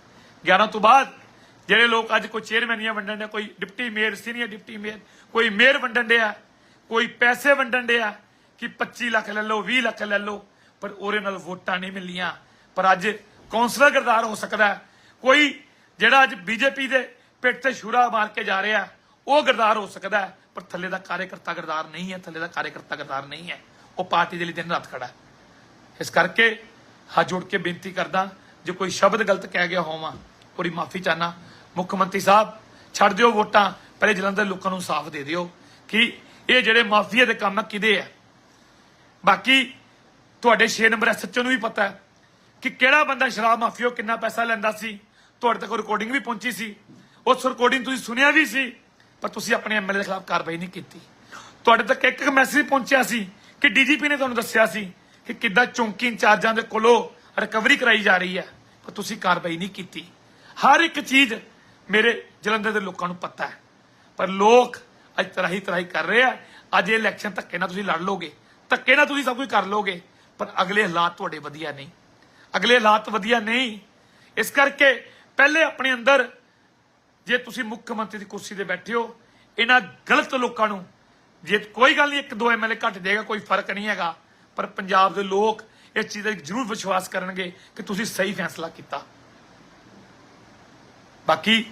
11 ਤੋਂ ਬਾਅਦ ਜਿਹੜੇ ਲੋਕ ਅੱਜ ਕੋਈ ਚੇਅਰਮੈਨੀਆਂ ਵੰਡਣ ਦੇ ਕੋਈ deputy mayor senior deputy mayor ਕੋਈ ਮੇਅਰ ਵੰਡਣ ਡਿਆ ਕੋਈ ਪੈਸੇ ਵੰਡਣ ਡਿਆ ਕਿ 25 ਲੱਖ ਲੈ ਲਓ 20 ਲੱਖ ਲੈ ਲਓ, ਪਰ ਉਹਦੇ ਨਾਲ ਵੋਟਾਂ ਨਹੀਂ ਮਿਲੀਆਂ ਪਰ ਅੱਜ ਕੌਂਸਲਰ ਗਰਦਾਰ ਹੋ ਸਕਦਾ ਕੋਈ ਜਿਹੜਾ ਅੱਜ ਬੀਜੇਪੀ ਦੇ ਪਿੱਠ ਤੇ ਛੁਰਾ ਮਾਰ ਕੇ ਜਾ ਰਿਹਾ, ਉਹ ਗਰਦਾਰ ਹੋ ਸਕਦਾ ਪਰ ਥੱਲੇ ਦਾ ਕਾਰਜਕਰਤਾ ਗਰਦਾਰ ਨਹੀਂ ਹੈ, ਥੱਲੇ ਦਾ ਕਾਰਜਕਰਤਾ ਗਰਦਾਰ ਨਹੀਂ ਹੈ। ਉਹ ਪਾਰਟੀ ਦੇ ਲਈ ਦਿਨ ਰਾਤ ਖੜਾ ਇਸ ਕਰਕੇ ਹੱਥ ਜੋੜ ਕੇ ਬੇਨਤੀ ਕਰਦਾ, ਜੇ ਕੋਈ ਸ਼ਬਦ ਗਲਤ ਕਹਿ ਗਿਆ ਹੋਵਾਂ ਉਹਦੀ ਮਾਫੀ ਚਾਹਨਾ। ਮੁੱਖ ਮੰਤਰੀ ਸਾਹਿਬ, ਛੱਡ ਦਿਓ ਵੋਟਾਂ, ਪਹਿਲੇ ਜਲੰਧਰ ਲੋਕਾਂ ਨੂੰ ਸਾਫ਼ ਦੇ ਦਿਓ। ਕਿ ਇਹ ਜਿਹੜੇ ਮਾਫੀਆ ਦੇ ਕੰਮ ਆ, ਕਿਹਦੇ ਆ? ਬਾਕੀ ਤੁਹਾਡੇ 6 ਨੰਬਰ ਐਸਐਚਓ ਨੂੰ ਵੀ ਪਤਾ ਹੈ ਕਿ ਕਿਹੜਾ ਬੰਦਾ ਸ਼ਰਾਬ ਮਾਫੀਓ ਕਿੰਨਾ ਪੈਸਾ ਲੈਂਦਾ ਸੀ, ਤੁਹਾਡੇ ਤੱਕ ਰਿਕਾਰਡਿੰਗ ਵੀ ਪਹੁੰਚੀ ਸੀ। ਉਸ ਰਿਕਾਰਡਿੰਗ ਤੁਸੀਂ ਸੁਣਿਆ ਵੀ ਸੀ, ਪਰ ਤੁਸੀਂ ਆਪਣੇ ਐਮਐਲਏ ਦੇ ਖਿਲਾਫ ਕਾਰਵਾਈ ਨਹੀਂ ਕੀਤੀ। ਤੁਹਾਡੇ ਤੱਕ ਇੱਕ ਇੱਕ ਮੈਸੇਜ ਪਹੁੰਚਿਆ ਸੀ ਕਿ ਡੀਜੀਪੀ ਨੇ ਤੁਹਾਨੂੰ ਦੱਸਿਆ ਸੀ ਕਿ ਕਿੱਦਾਂ ਚੌਂਕੀ ਇੰਚਾਰਜਾਂ ਦੇ ਕੋਲੋਂ ਰਿਕਵਰੀ ਕਰਾਈ ਜਾ ਰਹੀ ਹੈ, ਪਰ ਤੁਸੀਂ ਕਾਰਵਾਈ ਨਹੀਂ ਕੀਤੀ। ਹਰ ਇੱਕ ਚੀਜ਼ ਮੇਰੇ ਜਲੰਧਰ ਦੇ ਲੋਕਾਂ ਨੂੰ ਪਤਾ ਹੈ। ਪਰ ਲੋਕ ਅੱਜ ਤਰਾਹੀ ਤਰਾਹੀ ਕਰ ਰਹੇ ਆ। ਅੱਜ ਇਹ ਇਲੈਕਸ਼ਨ ਧੱਕੇ ਨਾਲ ਤੁਸੀਂ ਲੜ ਲੋਗੇ। ਧੱਕੇ ਨਾਲ ਤੁਸੀਂ ਸਭ ਕੁਝ ਕਰ ਲੋਗੇ। ਪਰ ਅਗਲੇ ਹਾਲਾਤ ਤੁਹਾਡੇ ਵਧੀਆ ਨਹੀਂ। ਅਗਲੇ ਹਾਲਾਤ ਵਧੀਆ ਨਹੀਂ। ਇਸ ਕਰਕੇ ਪਹਿਲੇ ਆਪਣੇ ਅੰਦਰ ਜੇ ਤੁਸੀਂ ਮੁੱਖ ਮੰਤਰੀ ਦੀ ਕੁਰਸੀ ਤੇ ਬੈਠੇ ਹੋ, ਇਹਨਾਂ ਗਲਤ ਲੋਕਾਂ ਨੂੰ ਜੇ ਕੋਈ ਗੱਲ ਨਹੀਂ, ਇੱਕ ਦੋ ਐਮਐਲਏ ਘੱਟ ਜਾਏਗਾ ਕੋਈ ਫ਼ਰਕ ਨਹੀਂ ਹੈਗਾ। ਪਰ ਪੰਜਾਬ ਦੇ ਲੋਕ ਇਸ ਚੀਜ਼ ਦਾ ਜ਼ਰੂਰ ਵਿਸ਼ਵਾਸ ਕਰਨਗੇ ਕਿ ਤੁਸੀਂ ਸਹੀ ਫੈਸਲਾ ਕੀਤਾ। ਬਾਕੀ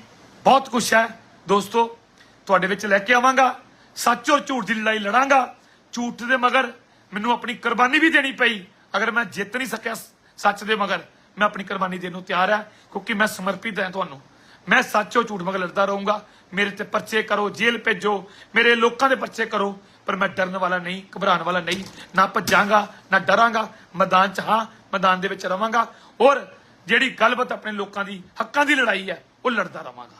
ਬਹੁਤ ਕੁਛ ਹੈ। ਦੋਸਤੋ, ਤੁਹਾਡੇ ਵਿੱਚ ਲੈ ਕੇ ਆਵਾਂਗਾ। ਸੱਚ ਔਰ ਝੂਠ ਦੀ ਲੜਾਈ ਲੜਾਂਗਾ। ਝੂਠ ਦੇ ਮਗਰ ਮੈਨੂੰ ਆਪਣੀ ਕੁਰਬਾਨੀ ਵੀ ਦੇਣੀ ਪਈ। ਅਗਰ ਮੈਂ ਜਿੱਤ ਨਹੀਂ ਸਕਿਆ ਸੱਚ ਦੇ ਮਗਰ, ਮੈਂ ਆਪਣੀ ਕੁਰਬਾਨੀ ਦੇਣ ਨੂੰ ਤਿਆਰ ਹਾਂ, ਕਿਉਂਕਿ ਮੈਂ ਸਮਰਪਿਤ ਹਾਂ ਤੁਹਾਨੂੰ। ਮੈਂ ਸੱਚ ਔਰ ਝੂਠ ਮਗਰ ਲੜਦਾ ਰਹੂੰਗਾ। ਮੇਰੇ ਤੇ ਪਰਚੇ ਕਰੋ, ਜੇਲ੍ਹ ਭੇਜੋ। ਮੇਰੇ ਲੋਕਾਂ ਦੇ ਪਰਚੇ ਕਰੋ। ਪਰ ਮੈਂ ਡਰਨ ਵਾਲਾ ਨਹੀਂ, ਘਬਰਾਉਣ ਵਾਲਾ ਨਹੀਂ। ਨਾ ਭੱਜਾਂਗਾ, ਨਾ ਡਰਾਂਗਾ। ਮੈਦਾਨ 'ਚ ਹਾਂ, ਮੈਦਾਨ ਦੇ ਵਿੱਚ ਰਵਾਂਗਾ। ਔਰ ਜਿਹੜੀ ਗੱਲਬਾਤ ਆਪਣੇ ਲੋਕਾਂ ਦੀ, ਹੱਕਾਂ ਦੀ ਲੜਾਈ ਹੈ ਉਹ ਲੜਦਾ ਰਵਾਂਗਾ